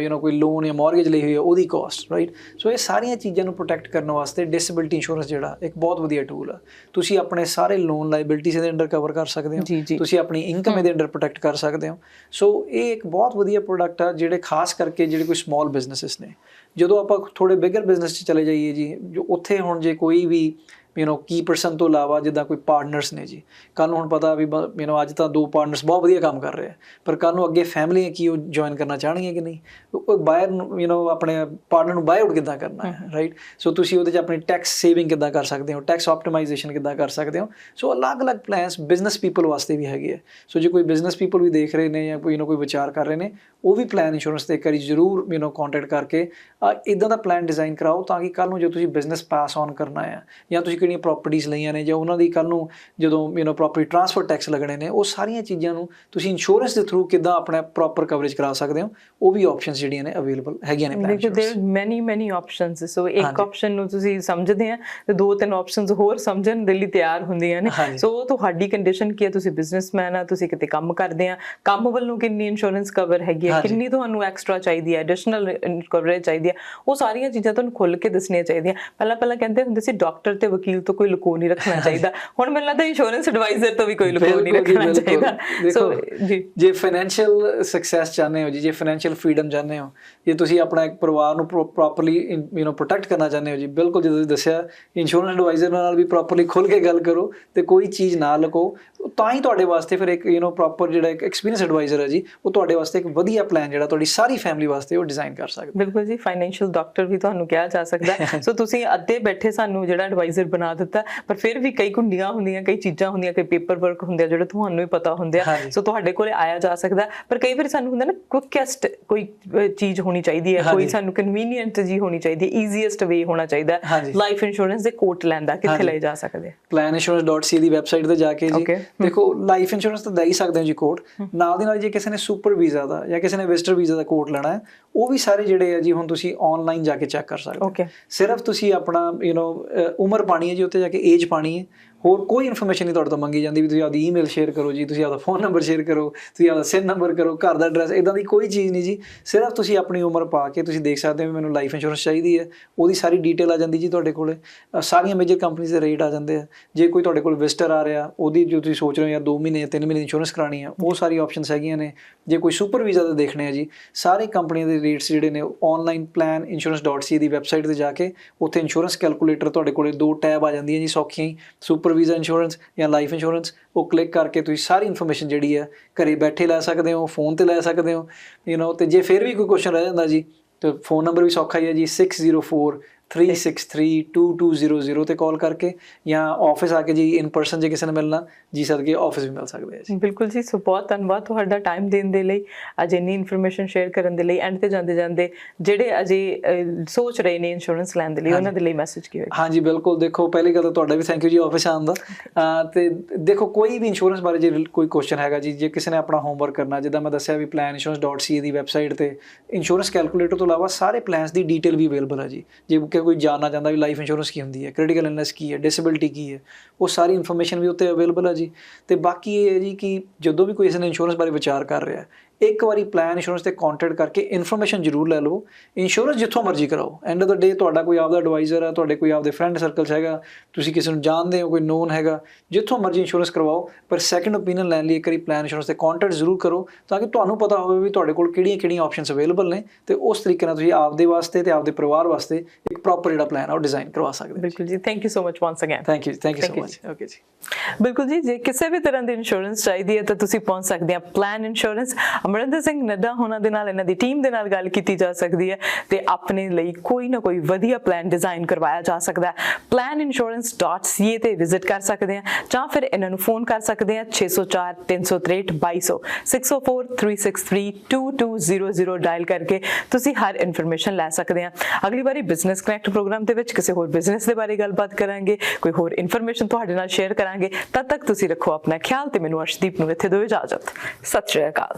ਯੂ نو ਕੋਈ ਲੋਨ ਜਾਂ ਮਾਰਗੇਜ ਲਈ ਹੋਈ ਹੈ ਉਹਦੀ ਕਾਸਟ ਰਾਈਟ ਸੋ ਇਹ ਸਾਰੀਆਂ ਚੀਜ਼ਾਂ ਨੂੰ ਪ੍ਰੋਟੈਕਟ ਕਰਨ ਵਾਸਤੇ ਡਿਸੇਬਿਲਟੀ ਇੰਸ਼ੋਰੈਂਸ ਜਿਹੜਾ ਇੱਕ ਬਹੁਤ ਵਧੀਆ ਟੂਲ ਆ ਤੁਸੀਂ ਆਪਣੇ ਸਾਰੇ ਲੋਨ ਲਾਇਬਿਲਟੀਜ਼ ਦੇ ਅੰਡਰ ਕਵਰ ਕਰ ਸਕਦੇ ਜੀ, ਹੋ ਜੀ। ਤੁਸੀਂ ਆਪਣੀ ਇਨਕਮ ਇਹਦੇ ਅੰਡਰ ਪ੍ਰੋਟੈਕਟ ਕਰ ਸਕਦੇ ਹੋ ਸੋ ਇਹ ਇੱਕ ਬਹੁਤ ਵਧੀਆ ਪ੍ਰੋਡਕਟ ਆ ਜਿਹੜੇ ਖਾਸ ਕਰਕੇ ਜਿਹੜੇ ਕੋਈ ਸਮਾਲ ਬਿਜ਼ਨੈਸਸ ਨੇ ਜਦੋਂ ਆਪਾਂ ਥੋੜੇ ਬਿਗਰ ਬਿਜ਼ਨਸ 'ਚ ਚਲੇ ਜਾਈਏ ਜੀ, ਜੋ ਉੱਥੇ ਹੁਣ ਜੇ ਕੋਈ ਵੀ ਯੂ نو ਕੀ ਪਰਸਨ ਤੋਂ ਇਲਾਵਾ ਜਿੱਦਾਂ ਕੋਈ ਪਾਰਟਨਰਸ ਨੇ ਜੀ ਕੱਲ ਨੂੰ ਹੁਣ ਪਤਾ ਵੀ ਯੂ نو ਅੱਜ ਤਾਂ ਦੋ ਪਾਰਟਨਰਸ ਬਹੁਤ ਵਧੀਆ ਕੰਮ ਕਰ ਰਹੇ ਆ ਪਰ ਕੱਲ ਨੂੰ ਅੱਗੇ ਫੈਮਲੀਆਂ ਕੀ ਉਹ ਜੁਆਇਨ ਕਰਨਾ ਚਾਹਣਗੀਆਂ ਕਿ ਨਹੀਂ ਉਹ ਬਾਇਰ ਨੂੰ ਯੂ نو ਆਪਣੇ ਪਾਰਟਨਰ ਨੂੰ ਬਾਈ ਆਊਟ ਕਿੱਦਾਂ ਕਰਨਾ ਹੈ ਰਾਈਟ ਸੋ ਤੁਸੀਂ ਉਹਦੇ 'ਚ ਆਪਣੀ ਟੈਕਸ ਸੇਵਿੰਗ ਕਿੱਦਾਂ ਕਰ ਸਕਦੇ ਹੋ ਟੈਕਸ ਆਪਟੀਮਾਈਜ਼ੇਸ਼ਨ ਕਿੱਦਾਂ ਕਰ ਸਕਦੇ ਹੋ ਸੋ ਅਲੱਗ-ਅਲੱਗ ਪਲਾਨਸ ਬਿਜ਼ਨਸ ਪੀਪਲ ਵਾਸਤੇ ਵੀ ਹੈਗੇ ਆ ਸੋ ਜੇ ਕੋਈ ਬਿਜ਼ਨਸ ਪੀਪਲ ਵੀ ਦੇਖ ਰਹੇ ਨੇ ਜਾਂ ਕੋਈ ਨਾ ਕੋਈ ਵਿਚਾਰ ਕਰ ਰਹੇ ਨੇ ਉਹ ਵੀ ਪਲਾਨ ਇੰਸ਼ੋਰੈਂਸ ਤੇ ਇੱਕ ਵਾਰੀ ਜ਼ਰੂਰ ਯੂ نو ਕੰਟੈਕਟ ਕਰਕੇ ਇਦਾਂ ਦਾ ਪਲਾਨ ਡਿਜ਼ਾਈਨ ਕਰਾਓ ਤਾਂ ਕਿ ਕੱਲ ਨੂੰ ਜੇ ਤੁਸੀਂ ਬਿਜ਼ਨਸ ਪਾਸ ਔਨ ਕਰਨਾ ਹੈ ਜਾਂ ਤੁਸੀਂ ਕੋਈ ਕਿਹੜੀਆਂ ਪ੍ਰਾਪਰਟੀਆਂ ਲਈਆਂ ਨੇ ਜਾਂ ਉਹਨਾਂ ਦੀ ਕੱਲ ਨੂੰ ਜਦੋਂ you know property transfer tax ਲੱਗਣੇ ਨੇ ਉਹ ਸਾਰੀਆਂ ਚੀਜ਼ਾਂ ਨੂੰ ਤੁਸੀਂ ਇੰਸ਼ੋਰੈਂਸ ਦੇ ਥਰੂ ਕਿੱਦਾਂ ਆਪਣਾ ਪ੍ਰੋਪਰ ਕਵਰੇਜ ਕਰਾ ਸਕਦੇ ਹੋ ਉਹ ਵੀ ਆਪਸ਼ਨਸ ਜਿਹੜੀਆਂ ਨੇ ਅਵੇਲੇਬਲ ਹੈਗੀਆਂ ਨੇ plan ਦੇਖੋ insurance। There many many options so ਇੱਕ ਹਾਂਜੀ। ਆਪਸ਼ਨ ਨੂੰ ਤੁਸੀਂ ਸਮਝਦੇ ਆ ਤੇ ਦੋ ਤਿੰਨ ਆਪਸ਼ਨਸ ਹੋਰ ਸਮਝਣ ਦੇ ਲਈ ਤਿਆਰ ਹੁੰਦੀਆਂ ਨੇ ਹਾਂਜੀ। ਸੋ ਤੁਹਾਡੀ ਕੰਡੀਸ਼ਨ ਕੀ ਹੈ ਤੁਸੀਂ ਬਿਜ਼ਨਸਮੈਨ ਆ ਤੁਸੀਂ ਕਿਤੇ ਕੰਮ ਕਰਦੇ ਆ ਕੰਮ ਵੱਲੋਂ ਕਿੰਨੀ ਇੰਸ਼ੋਰੈਂਸ ਕਵਰ ਹੈਗੀ ਹੈ ਹਾਂਜੀ। ਕਿੰਨੀ ਤੁਹਾਨੂੰ ਐਕਸਟਰਾ ਚਾਹੀਦੀ ਹੈ ਐਡੀਸ਼ਨਲ ਕਵਰੇਜ ਚਾਹੀਦੀ ਹੈ ਉਹ ਸਾਰੀਆਂ ਚੀਜ਼ਾਂ ਤੁਹਾਨੂੰ ਖੁੱਲ ਕੇ ਦੱਸਣੀਆਂ ਚਾਹੀਦੀਆਂ ਪਹਿਲਾਂ ਪਹਿਲਾਂ ਕਹਿੰਦੇ ਹੁੰਦੇ ਸੀ ਡਾਕਟਰ ਤੇ ਵਕੀਲ ਚੀਜ਼ ਤੋਂ ਕੋਈ ਲੁਕੋ ਨਹੀਂ ਰੱਖਣਾ ਚਾਹੀਦਾ। ਹੁਣ ਮੈਨੂੰ ਲੱਗਦਾ ਇੰਸ਼ੋਰੈਂਸ ਐਡਵਾਈਜ਼ਰ ਤੋਂ ਵੀ ਕੋਈ ਲੁਕੋ ਨਹੀਂ ਰੱਖਣਾ ਚਾਹੀਦਾ। ਸੋ ਜੀ। ਜੇ ਫਾਈਨੈਂਸ਼ੀਅਲ ਸਕਸੈਸ ਚਾਹੁੰਦੇ ਹੋ ਜੀ ਜੇ ਫਾਈਨੈਂਸ਼ੀਅਲ ਫਰੀडम ਚਾਹੁੰਦੇ ਹੋ ਜੇ ਤੁਸੀਂ ਆਪਣਾ ਇੱਕ ਪਰਿਵਾਰ ਨੂੰ ਪ੍ਰੋਪਰਲੀ ਯੂ نو ਪ੍ਰੋਟੈਕਟ ਕਰਨਾ ਚਾਹੁੰਦੇ ਹੋ ਜੀ ਬਿਲਕੁਲ ਜਿਵੇਂ ਤੁਸੀਂ ਦੱਸਿਆ ਇੰਸ਼ੋਰੈਂਸ ਐਡਵਾਈਜ਼ਰ ਨਾਲ ਵੀ ਪ੍ਰੋਪਰਲੀ ਖੁੱਲ ਕੇ ਗੱਲ ਕਰੋ ਤੇ ਕੋਈ ਚੀਜ਼ ਨਾ ਲੁਕੋ। ਤਾਂ ਹੀ ਤੁਹਾਡੇ ਵਾਸਤੇ ਫਿਰ ਇੱਕ ਯੂ نو ਪ੍ਰੋਪਰ ਜਿਹੜਾ ਇੱਕ ਐਕਸਪੀਰੀਅੰਸ ਐਡਵਾਈਜ਼ਰ ਹੈ ਜੀ ਉਹ ਤੁਹਾਡੇ ਵਾਸਤੇ ਇੱਕ ਵਧੀਆ ਪਲਾਨ ਜਿਹੜਾ ਤੁਹਾਡੀ ਸਾਰੀ ਫੈਮਿਲੀ ਵਾਸਤੇ ਉਹ ਡਿਜ਼ਾਈਨ ਕਰ ਸਕਦਾ ਬਿਲਕੁਲ ਜੀ ਫਾਈਨੈਂਸ਼ੀਅਲ ਡਾਕਟਰ ਵੀ ਤੁਹਾਨੂੰ ਕਿਹਾ ਜਾ ਸਕਦਾ। ਸੋ ਤੁਸੀਂ ਅੱਧੇ ਬੈਠੇ ਸਾਨੂੰ ਜਿਹੜਾ ਐਡਵਾਈਜ਼ਰ ਬਣਾ ਦਿੱਤਾ ਪਰ ਫਿਰ ਵੀ ਕਈ ਕੁੰਡੀਆਂ ਹੁੰਦੀਆਂ ਕਈ ਚੀਜ਼ਾਂ ਹੁੰਦੀਆਂ ਕਈ ਪੇਪਰ ਵਰਕ ਹੁੰਦੇ ਜਿਹੜੇ ਤੁਹਾਨੂੰ ਹੀ ਪਤਾ ਹੁੰਦੇ ਆ। ਸੋ ਤੁਹਾਡੇ ਕੋਲੇ ਆਇਆ ਜਾ ਸਕਦਾ। ਪਰ ਕਈ ਵਾਰੀ ਸਾਨੂੰ ਹੁੰਦਾ ਨਾ ਕੁਇਕੈਸਟ ਕੋਈ ਚੀਜ਼ ਹੋਣੀ ਚਾਹੀਦੀ ਹੈ ਕੋਈ। ਸਾਨੂੰ ਕਨਵੀਨੀਅੰਟ ਜੀ ਹੋਣੀ ਚਾਹੀਦੀ ਹੈ ਈਜ਼ੀਐਸਟ ਵੇ ਹੋਣਾ ਚਾਹੀਦਾ। ਲਾਈਫ ਇੰਸ਼ੋਰੈਂਸ ਦੇ ਕੋਟ ਲੈਂਦਾ ਕਿੱਥੇ। ਲਏ ਜਾ ਸਕਦੇ planinsurance.ca ਦੀ ਵੈਬਸਾਈਟ ਤੇ ਜਾ ਕੇ ਜੀ. ਦੇਖੋ ਲਾਈਫ ਇੰਸ਼ੋਰੈਂਸ ਤਾਂ ਦੇ ਹੀ ਸਕਦੇ ਹੋ ਜੀ ਕੋਡ ਨਾਲ ਦੀ ਨਾਲ ਜੇ ਕਿਸੇ ਨੇ ਸੁਪਰ ਵੀਜ਼ਾ ਦਾ ਜਾਂ ਕਿਸੇ ਨੇ ਵਿਜ਼ਟਰ ਵੀਜ਼ਾ ਦਾ ਕੋਡ ਲੈਣਾ ਹੈ ਉਹ ਵੀ ਸਾਰੇ ਜਿਹੜੇ ਆ ਜੀ ਹੁਣ ਤੁਸੀਂ ਆਨਲਾਈਨ ਜਾ ਕੇ ਚੈੱਕ ਕਰ ਸਕਦੇ ਹੋ. ਸਿਰਫ ਤੁਸੀਂ ਆਪਣਾ ਯੂ نو ਉਮਰ ਪਾਣੀ ਹੈ ਜੀ ਉੱਤੇ ਜਾ ਕੇ ਏਜ ਪਾਣੀ ਹੈ। ਹੋਰ ਕੋਈ ਇਨਫੋਰਮੇਸ਼ਨ ਨਹੀਂ ਤੁਹਾਡੇ ਤੋਂ ਮੰਗੀ ਜਾਂਦੀ ਵੀ ਤੁਸੀਂ ਆਪਦੀ ਈਮੇਲ ਸ਼ੇਅਰ ਕਰੋ ਜੀ ਤੁਸੀਂ ਆਪਦਾ ਫੋਨ ਨੰਬਰ ਸ਼ੇਅਰ ਕਰੋ ਤੁਸੀਂ ਆਪਦਾ ਸਿਮ ਨੰਬਰ ਕਰੋ ਘਰ ਦਾ ਐਡਰੈਸ ਇਦਾਂ ਦੀ ਕੋਈ ਚੀਜ਼ ਨਹੀਂ ਜੀ। ਸਿਰਫ ਤੁਸੀਂ ਆਪਣੀ ਉਮਰ ਪਾ ਕੇ ਤੁਸੀਂ ਦੇਖ ਸਕਦੇ ਹੋ ਮੈਨੂੰ ਲਾਈਫ ਇੰਸ਼ੋਰੈਂਸ ਚਾਹੀਦੀ ਹੈ। ਉਹਦੀ ਸਾਰੀ ਡਿਟੇਲ ਆ ਜਾਂਦੀ ਜੀ ਤੁਹਾਡੇ ਕੋਲੇ। ਸਾਰੀਆਂ ਮੇਜਰ ਕੰਪਨੀਆਂ ਦੇ ਰੇਟ ਆ ਜਾਂਦੇ ਆ। ਜੇ ਕੋਈ ਤੁਹਾਡੇ ਕੋਲ ਵਿਜ਼ਟਰ ਆ ਰਿਹਾ ਉਹਦੀ ਜੋ ਤੁਸੀਂ ਸੋਚ ਰਹੇ ਹੋ ਯਾਰ 2 ਮਹੀਨੇ 3 ਮਹੀਨੇ ਇੰਸ਼ੋਰੈਂਸ ਕਰਾਣੀ ਆ ਉਹ ਸਾਰੀ ਆਪਸ਼ਨਸ ਹੈਗੀਆਂ ਨੇ। ਜੇ ਕੋਈ ਸੁਪਰ ਵੀਜ਼ਾ ਦਾ ਦੇਖਣੇ ਆ ਜੀ ਸਾਰੇ ਕੰਪਨੀਆਂ ਦੇ ਰੇਟਸ ਜਿਹੜੇ ਨੇ ਆਨਲਾਈਨ ਪਲਾਨ insurance.ca ਦੀ ਵੈਬਸਾਈਟ ਤੇ ਜਾ ਕੇ ਉੱਥੇ ਇੰਸ਼ੋਰੈਂਸ ਕੈਲਕੂਲੇਟਰ ਤੁਹਾਡੇ ਕੋਲੇ ਦੋ ਟੈਬ ਆ ਜਾਂਦੀਆਂ ਜੀ ਸੌਖੀਆਂ ਹੀ ਸੁਪਰ ਵੀਜ਼ਾ ਇੰਸ਼ੋਰੈਂਸ ਜਾਂ ਲਾਈਫ ਇੰਸ਼ੋਰੈਂਸ ਉਹ ਕਲਿੱਕ ਕਰਕੇ ਤੁਸੀਂ ਸਾਰੀ ਇਨਫੋਰਮੇਸ਼ਨ ਜਿਹੜੀ ਹੈ ਘਰੇ ਬੈਠੇ ਲੈ ਸਕਦੇ ਹੋ ਫੋਨ ਤੇ ਲੈ ਸਕਦੇ ਹੋ ਯੂ نو ਤੇ ਜੇ ਫਿਰ ਵੀ ਕੋਈ ਕੁਐਸਚਨ ਰਹਿ ਜਾਂਦਾ ਜੀ, ਤੇ ਫੋਨ ਨੰਬਰ ਵੀ ਸੌਖਾ ਹੀ ਹੈ ਜੀ 604 3632200 ਤੇ ਕਾਲ ਕਰਕੇ ਜਾਂ ਆਫਿਸ ਆ ਕੇ ਜੀ ਇਨ ਪਰਸਨ ਜੇ ਕਿਸੇ ਨੇ ਮਿਲਣਾ ਜੀ ਸਦਕੇ ਆਫਿਸ ਵੀ ਮਿਲ ਸਕਦੇ ਆ ਜੀ। ਬਿਲਕੁਲ ਜੀ ਸੋ ਬਹੁਤ ਧੰਨਵਾਦ ਤੁਹਾਡਾ ਟਾਈਮ ਦੇਣ ਦੇ ਲਈ ਅੱਜ ਇੰਨੀ ਇਨਫੋਰਮੇਸ਼ਨ ਸ਼ੇਅਰ ਕਰਨ ਦੇ ਲਈ ਐਂਡ ਤੇ ਜਾਂਦੇ ਜਾਂਦੇ ਜਿਹੜੇ ਅਜੇ ਸੋਚ ਰਹੇ ਨੇ ਇੰਸ਼ੋਰੈਂਸ ਲੈਣ ਦੇ ਲਈ ਉਹਨਾਂ ਦੇ ਲਈ ਮੈਸੇਜ ਕੀ ਹੋਏਗਾ? ਹਾਂਜੀ ਬਿਲਕੁਲ ਦੇਖੋ ਪਹਿਲੀ ਗੱਲ ਤਾਂ ਤੁਹਾਡਾ ਵੀ ਥੈਂਕ ਯੂ ਜੀ ਆਫਿਸ ਆਉਣ ਦਾ। ਤੇ ਦੇਖੋ ਕੋਈ ਵੀ ਇੰਸ਼ੋਰੈਂਸ ਬਾਰੇ ਜੇ ਕੋਈ ਕੁਐਸਚਨ ਹੈਗਾ ਜੀ ਜੇ ਕਿਸੇ ਨੇ ਆਪਣਾ ਹੋਮਵਰਕ ਕਰਨਾ ਜਿੱਦਾਂ ਮੈਂ ਦੱਸਿਆ ਵੀ planinsurance.ca ਦੀ ਵੈਬਸਾਈਟ ਤੇ ਇੰਸ਼ੋਰੈਂਸ ਕੈਲਕੂਲੇਟਰ ਤੋਂ ਇਲਾਵਾ ਸਾਰੇ ਪਲਾਨਸ ਦੀ ਡਿਟੇਲ ਵੀ ਅਵੇਲੇਬਲ ਹੈ ਜੀ। ਜੇ ਕਿ ਕੋਈ ਜਾਣਨਾ ਚਾਹੁੰਦਾ ਵੀ ਲਾਈਫ ਇੰਸ਼ੋਰੈਂਸ ਕੀ ਹੁੰਦੀ ਹੈ ਕ੍ਰਿਟੀਕਲ ਇਲਨੈਸ ਕੀ ਹੈ ਡਿਸੇਬਿਲਿਟੀ ਕੀ ਹੈ, ਉਹ ਸਾਰੀ ਇਨਫੋਰਮੇਸ਼ਨ ਵੀ ਉੱਤੇ ਅਵੇਲੇਬਲ ਹੈ ਜੀ। ਤੇ ਬਾਕੀ ਇਹ ਹੈ ਜੀ ਕਿ ਜਦੋਂ ਵੀ ਕੋਈ ਇਸ ਨੇ ਇੰਸ਼ੋਰੈਂਸ ਬਾਰੇ ਵਿਚਾਰ ਕਰ ਰਿਹਾ ਇੱਕ ਵਾਰੀ ਪਲਾਨ ਇੰਸ਼ੋਰੈਂਸ ਤੇ ਕੰਟੈਕਟ ਕਰਕੇ ਇਨਫੋਰਮੇਸ਼ਨ ਜ਼ਰੂਰ ਲੈ ਲਓ ਇੰਸ਼ੋਰੈਂਸ ਜਿੱਥੋਂ ਮਰਜ਼ੀ ਕਰਾਓ। ਐਂਡ ਆਫ ਦਾ ਡੇ ਤੁਹਾਡਾ ਕੋਈ ਆਪਦਾ ਐਡਵਾਈਜ਼ਰ ਹੈ ਤੁਹਾਡੇ ਕੋਈ ਆਪਦੇ ਫਰੈਂਡ ਸਰਕਲਸ ਹੈਗਾ ਤੁਸੀਂ ਕਿਸੇ ਨੂੰ ਜਾਣਦੇ ਹੋ ਕੋਈ ਨੋਨ ਹੈਗਾ ਜਿੱਥੋਂ ਮਰਜ਼ੀ ਇੰਸ਼ੋਰੈਂਸ ਕਰਵਾਓ ਪਰ ਸੈਕੰਡ ਓਪੀਨੀਅਨ ਲੈਣ ਲਈ ਇੱਕ ਵਾਰੀ ਪਲਾਨ ਇੰਸ਼ੋਰੈਂਸ ਤੇ ਕੰਟੈਕਟ ਜ਼ਰੂਰ ਕਰੋ ਤਾਂ ਕਿ ਤੁਹਾਨੂੰ ਪਤਾ ਹੋਵੇ ਵੀ ਤੁਹਾਡੇ ਕੋਲ ਕਿਹੜੀਆਂ-ਕਿਹੜੀਆਂ ਆਪਸ਼ਨਸ ਅਵੇਲੇਬਲ ਨੇ ਤੇ ਉਸ ਤਰੀਕੇ ਨਾਲ ਤੁਸੀਂ ਆਪਦੇ ਵਾਸਤੇ ਤੇ ਆਪਦੇ ਪਰਿਵਾਰ ਵਾਸਤੇ ਇੱਕ ਪ੍ਰੋਪਰ ਜਿਹੜਾ ਪਲਾਨ ਆ ਉਹ ਡਿਜ਼ਾਈਨ ਕਰਵਾ ਸਕਦੇ ਹੋ। ਬਿਲਕੁਲ ਜੀ। Thank you so much once again thank you thank you so much okay ਜੀ। ਬਿਲਕੁਲ ਜੀ ਜੇ ਕਿਸੇ ਵੀ ਤਰ੍ਹਾਂ ਦੀ ਇੰਸ਼ੋਰੈਂਸ ਚਾਹੀਦੀ ਹੈ ਤਾਂ ਤੁਸੀਂ ਪਹੁੰਚ ਸਕਦੇ ਆ ਪਲਾਨ ਇੰਸ਼ੋਰੈਂਸ ਅਮਰਿੰਦਰ ਸਿੰਘ ਨੱਡਾ ਹੋਣਾ ਦੇ ਨਾਲ ਇਹਨਾਂ ਦੀ ਟੀਮ ਦੇ ਨਾਲ ਗੱਲ ਕੀਤੀ ਜਾ ਸਕਦੀ ਹੈ ਤੇ ਆਪਣੇ ਲਈ ਕੋਈ ਨਾ ਕੋਈ ਵਧੀਆ ਪਲਾਨ ਡਿਜ਼ਾਈਨ ਕਰਵਾਇਆ ਜਾ ਸਕਦਾ ਹੈ। Planinsurance.ca ਤੇ ਵਿਜ਼ਿਟ ਕਰ ਸਕਦੇ ਆ ਜਾਂ ਫਿਰ ਇਹਨਾਂ ਨੂੰ ਫੋਨ ਕਰ ਸਕਦੇ ਆ 604 363 2200 604 363 2200 ਡਾਇਲ ਕਰਕੇ ਤੁਸੀਂ ਹਰ ਇਨਫੋਰਮੇਸ਼ਨ ਲੈ ਸਕਦੇ ਆ ਅਗਲੀ ਵਾਰੀ ਬਿਜ਼ਨਸ ਕਨੈਕਟ ਪ੍ਰੋਗਰਾਮ ਦੇ ਵਿੱਚ ਕਿਸੇ ਹੋਰ ਬਿਜ਼ਨਸ ਦੇ ਬਾਰੇ ਗੱਲਬਾਤ ਕਰਾਂਗੇ, ਕੋਈ ਹੋਰ ਇਨਫੋਰਮੇਸ਼ਨ ਤੁਹਾਡੇ ਨਾਲ ਸ਼ੇਅਰ ਕਰਾਂਗੇ, ਤਦ ਤੱਕ ਤੁਸੀਂ ਰੱਖੋ ਆਪਣਾ ਖਿਆਲ ਤੇ ਮੈਨੂੰ ਅਰਸ਼ਦੀਪ ਨੂੰ ਇੱਥੇ ਦਿਓ ਇਜਾਜ਼ਤ। ਸਤਿ ਸ਼੍ਰੀ ਅਕਾਲ।